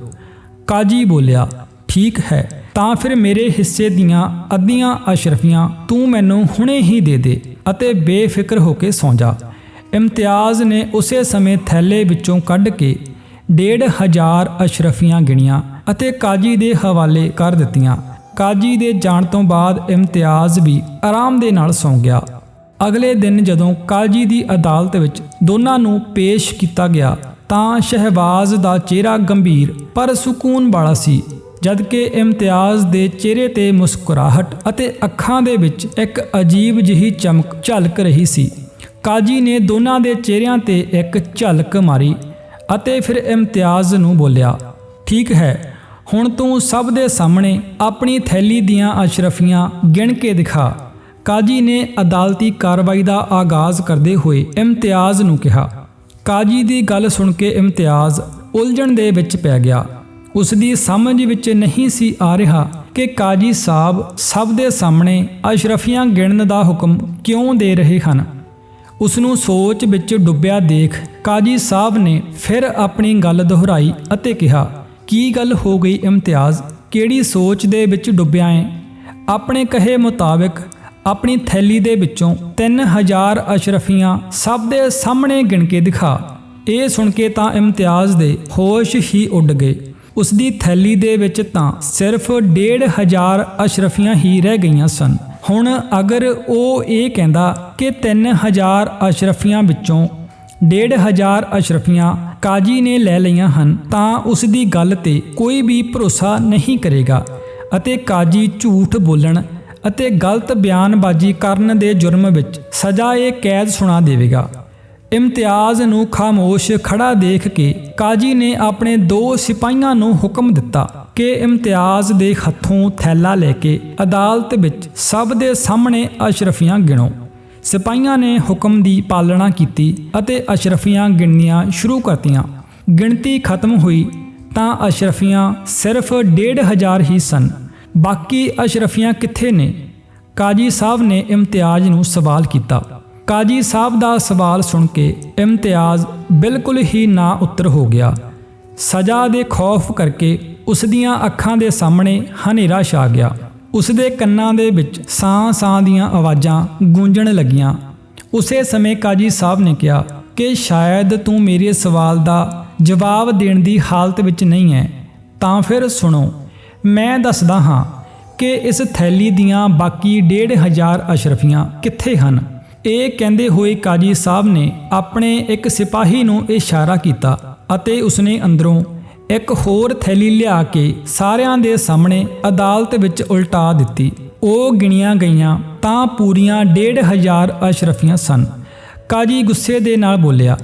S1: ਕਾਜੀ ਬੋਲਿਆ, ਠੀਕ ਹੈ। ਤਾਂ ਫਿਰ ਮੇਰੇ ਹਿੱਸੇ ਦੀਆਂ ਅੱਧੀਆਂ ਅਸ਼ਰਫੀਆਂ ਤੂੰ ਮੈਨੂੰ ਹੁਣੇ ਹੀ ਦੇ ਦੇ ਅਤੇ ਬੇਫਿਕਰ ਹੋ ਕੇ ਸੌਂ ਜਾ। ਇਮਤਿਆਜ਼ ਨੇ ਉਸੇ ਸਮੇਂ ਥੈਲੇ ਵਿੱਚੋਂ ਕੱਢ ਕੇ ਡੇਢ ਹਜ਼ਾਰ ਅਸ਼ਰਫੀਆਂ ਗਿਣੀਆਂ ਅਤੇ ਕਾਜੀ ਦੇ ਹਵਾਲੇ ਕਰ ਦਿੱਤੀਆਂ। ਕਾਜੀ ਦੇ ਜਾਣ ਤੋਂ ਬਾਅਦ ਇਮਤਿਆਜ਼ ਵੀ ਆਰਾਮ ਦੇ ਨਾਲ ਸੌਂ ਗਿਆ। ਅਗਲੇ ਦਿਨ ਜਦੋਂ ਕਾਜੀ ਦੀ ਅਦਾਲਤ ਵਿੱਚ ਦੋਨਾਂ ਨੂੰ ਪੇਸ਼ ਕੀਤਾ ਗਿਆ ਤਾਂ ਸ਼ਹਿਬਾਜ਼ ਦਾ ਚਿਹਰਾ ਗੰਭੀਰ ਪਰ ਸਕੂਨ ਵਾਲਾ ਸੀ। ਜਦਕਿ ਇਮਤਿਆਜ਼ ਦੇ ਚਿਹਰੇ ਤੇ ਮੁਸਕਰਾਹਟ ਅਤੇ ਅੱਖਾਂ ਦੇ ਵਿੱਚ ਇੱਕ ਅਜੀਬ ਜਿਹੀ ਚਮਕ ਝਲਕ ਰਹੀ ਸੀ। ਕਾਜੀ ਨੇ ਦੋਨਾਂ ਦੇ ਚਿਹਰਿਆਂ ਤੇ ਇੱਕ ਝਲਕ ਮਾਰੀ ਅਤੇ ਫਿਰ ਇਮਤਿਆਜ਼ ਨੂੰ ਬੋਲਿਆ, ਠੀਕ ਹੈ, ਹੁਣ ਤੂੰ ਸਭ ਦੇ ਸਾਹਮਣੇ ਆਪਣੀ ਥੈਲੀ ਦੀਆਂ ਅਸ਼ਰਫੀਆਂ ਗਿਣ ਕੇ ਦਿਖਾ। ਕਾਜੀ ਨੇ ਅਦਾਲਤੀ ਕਾਰਵਾਈ ਦਾ ਆਗਾਜ਼ ਕਰਦੇ ਹੋਏ ਇਮਤਿਆਜ਼ ਨੂੰ ਕਿਹਾ। ਕਾਜੀ ਦੀ ਗੱਲ ਸੁਣ ਕੇ ਇਮਤਿਆਜ਼ ਉਲਝਣ ਦੇ ਵਿੱਚ ਪੈ ਗਿਆ। ਉਸ ਦੀ ਸਮਝ ਵਿੱਚ ਨਹੀਂ ਸੀ ਆ ਰਿਹਾ ਕਿ ਕਾਜੀ ਸਾਹਿਬ ਸਭ ਦੇ ਸਾਹਮਣੇ ਅਸ਼ਰਫੀਆਂ ਗਿਣਨ ਦਾ ਹੁਕਮ ਕਿਉਂ ਦੇ ਰਹੇ ਹਨ। ਉਸ ਨੂੰ ਸੋਚ ਵਿੱਚ ਡੁੱਬਿਆ ਦੇਖ ਕਾਜੀ ਸਾਹਿਬ ਨੇ ਫਿਰ ਆਪਣੀ ਗੱਲ ਦੁਹਰਾਈ ਅਤੇ ਕਿਹਾ, ਕੀ ਗੱਲ ਹੋ ਗਈ ਇਮਤਿਆਜ਼? ਕਿਹੜੀ ਸੋਚ ਦੇ ਵਿੱਚ ਡੁੱਬਿਆ ਹੈ ਆਪਣੇ ਕਹੇ ਮੁਤਾਬਕ ਆਪਣੀ ਥੈਲੀ ਦੇ ਵਿੱਚੋਂ 3000 ਅਸ਼ਰਫੀਆਂ ਸਭ ਦੇ ਸਾਹਮਣੇ ਗਿਣ ਕੇ ਦਿਖਾ। ਇਹ ਸੁਣ ਕੇ ਤਾਂ ਇਮਤਿਆਜ਼ ਦੇ ਹੋਸ਼ ਹੀ ਉੱਡ ਗਏ। ਉਸ ਦੀ ਥੈਲੀ ਦੇ ਵਿੱਚ ਤਾਂ ਸਿਰਫ 1500 ਅਸ਼ਰਫੀਆਂ ਹੀ ਰਹਿ ਗਈਆਂ ਸਨ। ਹੁਣ ਅਗਰ ਉਹ ਇਹ ਕਹਿੰਦਾ ਕਿ 3000 ਅਸ਼ਰਫੀਆਂ ਵਿੱਚੋਂ 1500 ਅਸ਼ਰਫੀਆਂ ਕਾਜੀ ਨੇ ਲੈ ਲਈਆਂ ਹਨ, ਤਾਂ ਉਸ ਦੀ ਗੱਲ ਤੇ ਕੋਈ ਵੀ ਭਰੋਸਾ ਨਹੀਂ ਕਰੇਗਾ ਅਤੇ ਕਾਜੀ ਝੂਠ ਬੋਲਣ ਅਤੇ ਗਲਤ ਬਿਆਨਬਾਜ਼ੀ ਕਰਨ ਦੇ ਜੁਰਮ ਵਿੱਚ ਸਜ਼ਾ ਇਹ ਕੈਦ ਸੁਣਾ ਦੇਵੇਗਾ। ਇਮਤਿਆਜ਼ ਨੂੰ ਖਾਮੋਸ਼ ਖੜਾ ਦੇਖ ਕੇ ਕਾਜੀ ਨੇ ਆਪਣੇ ਦੋ ਸਿਪਾਹੀਆਂ ਨੂੰ ਹੁਕਮ ਦਿੱਤਾ ਕਿ ਇਮਤਿਆਜ਼ ਦੇ ਹੱਥੋਂ ਥੈਲਾ ਲੈ ਕੇ ਅਦਾਲਤ ਵਿੱਚ ਸਭ ਦੇ ਸਾਹਮਣੇ ਅਸ਼ਰਫੀਆਂ ਗਿਣੋ। ਸਿਪਾਹੀਆਂ ਨੇ ਹੁਕਮ ਦੀ ਪਾਲਣਾ ਕੀਤੀ ਅਤੇ ਅਸ਼ਰਫੀਆਂ ਗਿਣਨੀਆਂ ਸ਼ੁਰੂ ਕਰਤੀਆਂ। ਗਿਣਤੀ ਖਤਮ ਹੋਈ ਤਾਂ ਅਸ਼ਰਫੀਆਂ ਸਿਰਫ 1500 ਹੀ ਸਨ। ਬਾਕੀ ਅਸ਼ਰਫੀਆਂ ਕਿੱਥੇ ਨੇ? ਕਾਜੀ ਸਾਹਿਬ ਨੇ ਇਮਤਿਆਜ਼ ਨੂੰ ਸਵਾਲ ਕੀਤਾ। ਕਾਜੀ ਸਾਹਿਬ ਦਾ ਸਵਾਲ ਸੁਣ ਕੇ ਇਮਤਿਆਜ਼ ਬਿਲਕੁਲ ਹੀ ਨਾ ਉੱਤਰ ਹੋ ਗਿਆ। ਸਜ਼ਾ ਦੇ ਖੌਫ ਕਰਕੇ ਉਸ ਦੀਆਂ ਅੱਖਾਂ ਦੇ ਸਾਹਮਣੇ ਹਨੇਰਾ ਛਾ ਗਿਆ। ਉਸ ਦੇ ਕੰਨਾਂ ਦੇ ਵਿੱਚ ਸਾਂ-ਸਾਂ ਦੀਆਂ ਆਵਾਜ਼ਾਂ ਗੂੰਜਣ ਲੱਗੀਆਂ। ਉਸੇ ਸਮੇਂ ਕਾਜੀ ਸਾਹਿਬ ਨੇ ਕਿਹਾ ਕਿ ਸ਼ਾਇਦ ਤੂੰ ਮੇਰੇ ਸਵਾਲ ਦਾ ਜਵਾਬ ਦੇਣ ਦੀ ਹਾਲਤ ਵਿੱਚ ਨਹੀਂ ਹੈ ਤਾਂ ਫਿਰ ਸੁਣੋ, ਮੈਂ ਦੱਸਦਾ ਹਾਂ ਕਿ ਇਸ ਥੈਲੀ ਦੀਆਂ ਬਾਕੀ 1500 ਅਸ਼ਰਫੀਆਂ ਕਿੱਥੇ ਹਨ? ਇਹ ਕਹਿੰਦੇ ਹੋਏ ਕਾਜੀ ਸਾਹਿਬ ਨੇ ਆਪਣੇ ਇੱਕ ਸਿਪਾਹੀ ਨੂੰ ਇਸ਼ਾਰਾ ਕੀਤਾ ਅਤੇ ਉਸਨੇ ਅੰਦਰੋਂ ਇੱਕ ਹੋਰ ਥੈਲੀ ਲਿਆ ਕੇ ਸਾਰਿਆਂ ਦੇ ਸਾਹਮਣੇ ਅਦਾਲਤ ਵਿੱਚ ਉਲਟਾ ਦਿੱਤੀ। ਉਹ ਗਿਣੀਆਂ ਗਈਆਂ ਤਾਂ ਪੂਰੀਆਂ 1500 ਅਸ਼ਰਫੀਆਂ ਸਨ। ਕਾਜੀ ਗੁੱਸੇ ਦੇ ਨਾਲ ਬੋਲਿਆ,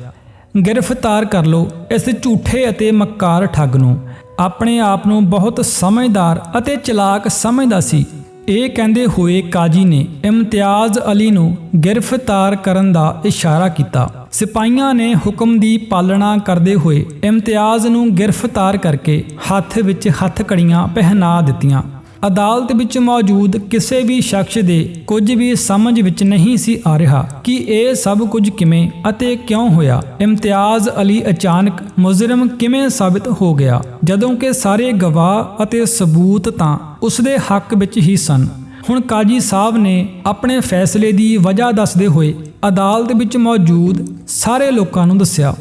S1: ਗ੍ਰਿਫਤਾਰ ਕਰ ਲਓ ਇਸ ਝੂਠੇ ਅਤੇ ਮੱਕਾਰ ਠੱਗ ਨੂੰ। ਆਪਣੇ ਆਪ ਨੂੰ ਬਹੁਤ ਸਮਝਦਾਰ ਅਤੇ ਚਲਾਕ ਸਮਝਦਾ ਸੀ। ਇਹ ਕਹਿੰਦੇ ਹੋਏ ਕਾਜੀ ਨੇ ਇਮਤਿਆਜ਼ ਅਲੀ ਨੂੰ ਗ੍ਰਿਫਤਾਰ ਕਰਨ ਦਾ ਇਸ਼ਾਰਾ ਕੀਤਾ। ਸਿਪਾਹੀਆਂ ਨੇ ਹੁਕਮ ਦੀ ਪਾਲਣਾ ਕਰਦੇ ਹੋਏ ਇਮਤਿਆਜ਼ ਨੂੰ ਗ੍ਰਿਫਤਾਰ ਕਰਕੇ ਹੱਥ ਵਿੱਚ ਹੱਥ ਕੜੀਆਂ ਪਹਿਨਾ ਦਿੱਤੀਆਂ। ਅਦਾਲਤ ਵਿੱਚ ਮੌਜੂਦ ਕਿਸੇ ਵੀ ਸ਼ਖਸ ਦੇ ਕੁਝ ਵੀ ਸਮਝ ਵਿੱਚ ਨਹੀਂ ਸੀ ਆ ਰਿਹਾ ਕਿ ਇਹ ਸਭ ਕੁਝ ਕਿਵੇਂ ਅਤੇ ਕਿਉਂ ਹੋਇਆ। ਇਮਤਿਆਜ਼ ਅਲੀ ਅਚਾਨਕ ਮੁਜਰਮ ਕਿਵੇਂ ਸਾਬਿਤ ਹੋ ਗਿਆ? ਜਦੋਂ ਕਿ ਸਾਰੇ ਗਵਾਹ ਅਤੇ ਸਬੂਤ ਤਾਂ ਉਸ ਦੇ ਹੱਕ ਵਿੱਚ ਹੀ ਸਨ। ਹੁਣ ਕਾਜੀ ਸਾਹਿਬ ਨੇ ਆਪਣੇ ਫੈਸਲੇ ਦੀ ਵਜ੍ਹਾ ਦੱਸਦੇ ਹੋਏ ਅਦਾਲਤ ਵਿੱਚ ਮੌਜੂਦ ਸਾਰੇ ਲੋਕਾਂ ਨੂੰ ਦੱਸਿਆ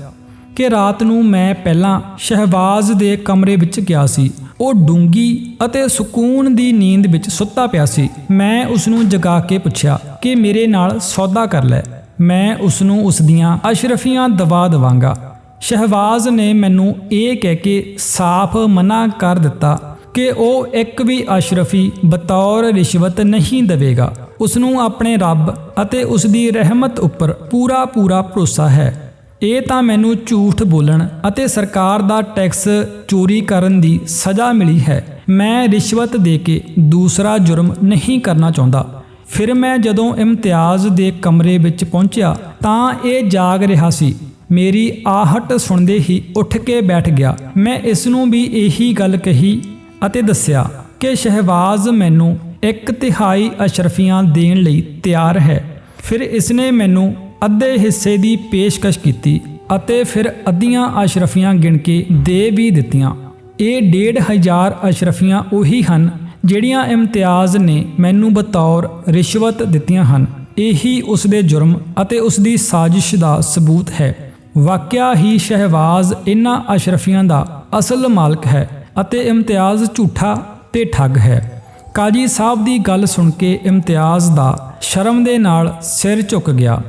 S1: ਕਿ ਰਾਤ ਨੂੰ ਮੈਂ ਪਹਿਲਾਂ ਸ਼ਹਿਬਾਜ਼ ਦੇ ਕਮਰੇ ਵਿੱਚ ਗਿਆ ਸੀ। ਉਹ ਡੂੰਗੀ ਅਤੇ ਸਕੂਨ ਦੀ ਨੀਂਦ ਵਿੱਚ ਸੁੱਤਾ ਪਿਆ ਸੀ। ਮੈਂ ਉਸ ਨੂੰ ਜਗਾ ਕੇ ਪੁੱਛਿਆ ਕਿ ਮੇਰੇ ਨਾਲ ਸੌਦਾ ਕਰ ਲੈ। ਮੈਂ ਉਸ ਨੂੰ ਉਸ ਦੀਆਂ ਅਸ਼ਰਫੀਆਂ ਦਵਾ ਦਵਾਂਗਾ। ਸ਼ਹਿਬਾਜ਼ ਨੇ ਮੈਨੂੰ ਇਹ ਕਹਿ ਕੇ ਸਾਫ਼ ਮਨਾ ਕਰ ਦਿੱਤਾ ਕਿ ਉਹ ਇੱਕ ਵੀ ਅਸ਼ਰਫੀ ਬਤੌਰ ਰਿਸ਼ਵਤ ਨਹੀਂ ਦੇਵੇਗਾ। ਉਸ ਨੂੰ ਆਪਣੇ ਰੱਬ ਅਤੇ ਉਸ ਦੀ ਰਹਿਮਤ ਉੱਪਰ ਪੂਰਾ ਪੂਰਾ ਭਰੋਸਾ ਹੈ। ਇਹ ਤਾਂ ਮੈਨੂੰ ਝੂਠ ਬੋਲਣ ਅਤੇ ਸਰਕਾਰ ਦਾ ਟੈਕਸ ਚੋਰੀ ਕਰਨ ਦੀ ਸਜ਼ਾ ਮਿਲੀ ਹੈ। ਮੈਂ ਰਿਸ਼ਵਤ ਦੇ ਕੇ ਦੂਸਰਾ ਜੁਰਮ ਨਹੀਂ ਕਰਨਾ ਚਾਹੁੰਦਾ। ਫਿਰ ਮੈਂ ਜਦੋਂ ਇਮਤਿਆਜ਼ ਦੇ ਕਮਰੇ ਵਿੱਚ ਪਹੁੰਚਿਆ ਤਾਂ ਇਹ ਜਾਗ ਰਿਹਾ ਸੀ। ਮੇਰੀ ਆਹਟ ਸੁਣਦੇ ਹੀ ਉੱਠ ਕੇ ਬੈਠ ਗਿਆ। ਮੈਂ ਇਸ ਨੂੰ ਵੀ ਇਹੀ ਗੱਲ ਕਹੀ ਅਤੇ ਦੱਸਿਆ ਕਿ ਸ਼ਹਿਬਾਜ਼ ਮੈਨੂੰ ਇੱਕ ਤਿਹਾਈ ਅਸ਼ਰਫੀਆਂ ਦੇਣ ਲਈ ਤਿਆਰ ਹੈ। ਫਿਰ ਇਸਨੇ ਮੈਨੂੰ ਅੱਧੇ ਹਿੱਸੇ ਦੀ ਪੇਸ਼ਕਸ਼ ਕੀਤੀ ਅਤੇ ਫਿਰ ਅੱਧੀਆਂ ਅਸ਼ਰਫੀਆਂ ਗਿਣ ਕੇ ਦੇ ਵੀ ਦਿੱਤੀਆਂ। ਇਹ 1500 ਅਸ਼ਰਫੀਆਂ ਉਹੀ ਹਨ ਜਿਹੜੀਆਂ ਇਮਤਿਆਜ਼ ਨੇ ਮੈਨੂੰ ਬਤੌਰ ਰਿਸ਼ਵਤ ਦਿੱਤੀਆਂ ਹਨ। ਇਹੀ ਉਸ ਦੇ ਜੁਰਮ ਅਤੇ ਉਸ ਦੀ ਸਾਜ਼ਿਸ਼ ਦਾ ਸਬੂਤ ਹੈ। ਵਾਕਿਆ ਹੀ ਸ਼ਹਿਵਾਜ਼ ਇਨ੍ਹਾਂ ਅਸ਼ਰਫੀਆਂ ਦਾ ਅਸਲ ਮਾਲਕ ਹੈ। ਅਤੇ ਇਮਤਿਆਜ਼ ਝੂਠਾ ਤੇ ਠੱਗ ਹੈ। ਕਾਜੀ ਸਾਹਿਬ ਦੀ ਗੱਲ ਸੁਣ ਕੇ ਇਮਤਿਆਜ਼ ਦਾ ਸ਼ਰਮ ਦੇ ਨਾਲ ਸਿਰ ਝੁਕ ਗਿਆ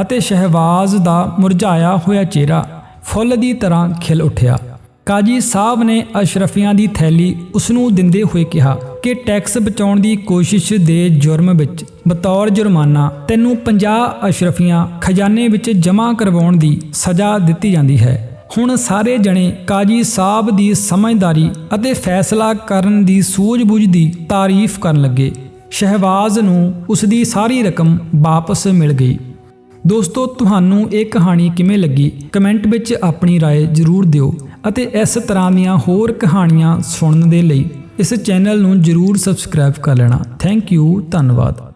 S1: ਅਤੇ ਸ਼ਹਿਬਾਜ਼ ਦਾ ਮੁਰਝਾਇਆ ਹੋਇਆ ਚਿਹਰਾ ਫੁੱਲ ਦੀ ਤਰ੍ਹਾਂ ਖਿਲ ਉੱਠਿਆ। ਕਾਜੀ ਸਾਹਿਬ ਨੇ ਅਸ਼ਰਫੀਆਂ ਦੀ ਥੈਲੀ ਉਸ ਨੂੰ ਦਿੰਦੇ ਹੋਏ ਕਿਹਾ ਕਿ ਟੈਕਸ ਬਚਾਉਣ ਦੀ ਕੋਸ਼ਿਸ਼ ਦੇ ਜੁਰਮ ਵਿੱਚ ਬਤੌਰ ਜੁਰਮਾਨਾ ਤੈਨੂੰ 50 ਅਸ਼ਰਫੀਆਂ ਖਜ਼ਾਨੇ ਵਿੱਚ ਜਮ੍ਹਾਂ ਕਰਵਾਉਣ ਦੀ ਸਜ਼ਾ ਦਿੱਤੀ ਜਾਂਦੀ ਹੈ। ਹੁਣ ਸਾਰੇ ਜਣੇ ਕਾਜੀ ਸਾਹਿਬ ਦੀ ਸਮਝਦਾਰੀ ਅਤੇ ਫੈਸਲਾ ਕਰਨ ਦੀ ਸੂਝ-ਬੂਝ ਦੀ ਤਾਰੀਫ ਕਰਨ ਲੱਗੇ ਸ਼ਹਿਬਾਜ਼ ਨੂੰ ਉਸ ਦੀ ਸਾਰੀ ਰਕਮ ਵਾਪਸ ਮਿਲ ਗਈ ਦੋਸਤੋ ਤੁਹਾਨੂੰ ਇਹ ਕਹਾਣੀ ਕਿਵੇਂ ਲੱਗੀ ਕਮੈਂਟ ਵਿੱਚ ਆਪਣੀ رائے ਜ਼ਰੂਰ ਦਿਓ ਅਤੇ ਇਸ ਤਰ੍ਹਾਂ ਦੀਆਂ ਹੋਰ ਕਹਾਣੀਆਂ ਸੁਣਨ ਦੇ ਲਈ ਇਸ ਚੈਨਲ ਨੂੰ ਜ਼ਰੂਰ ਸਬਸਕ੍ਰਾਈਬ ਕਰ ਲੈਣਾ ਥੈਂਕ ਯੂ ਧੰਨਵਾਦ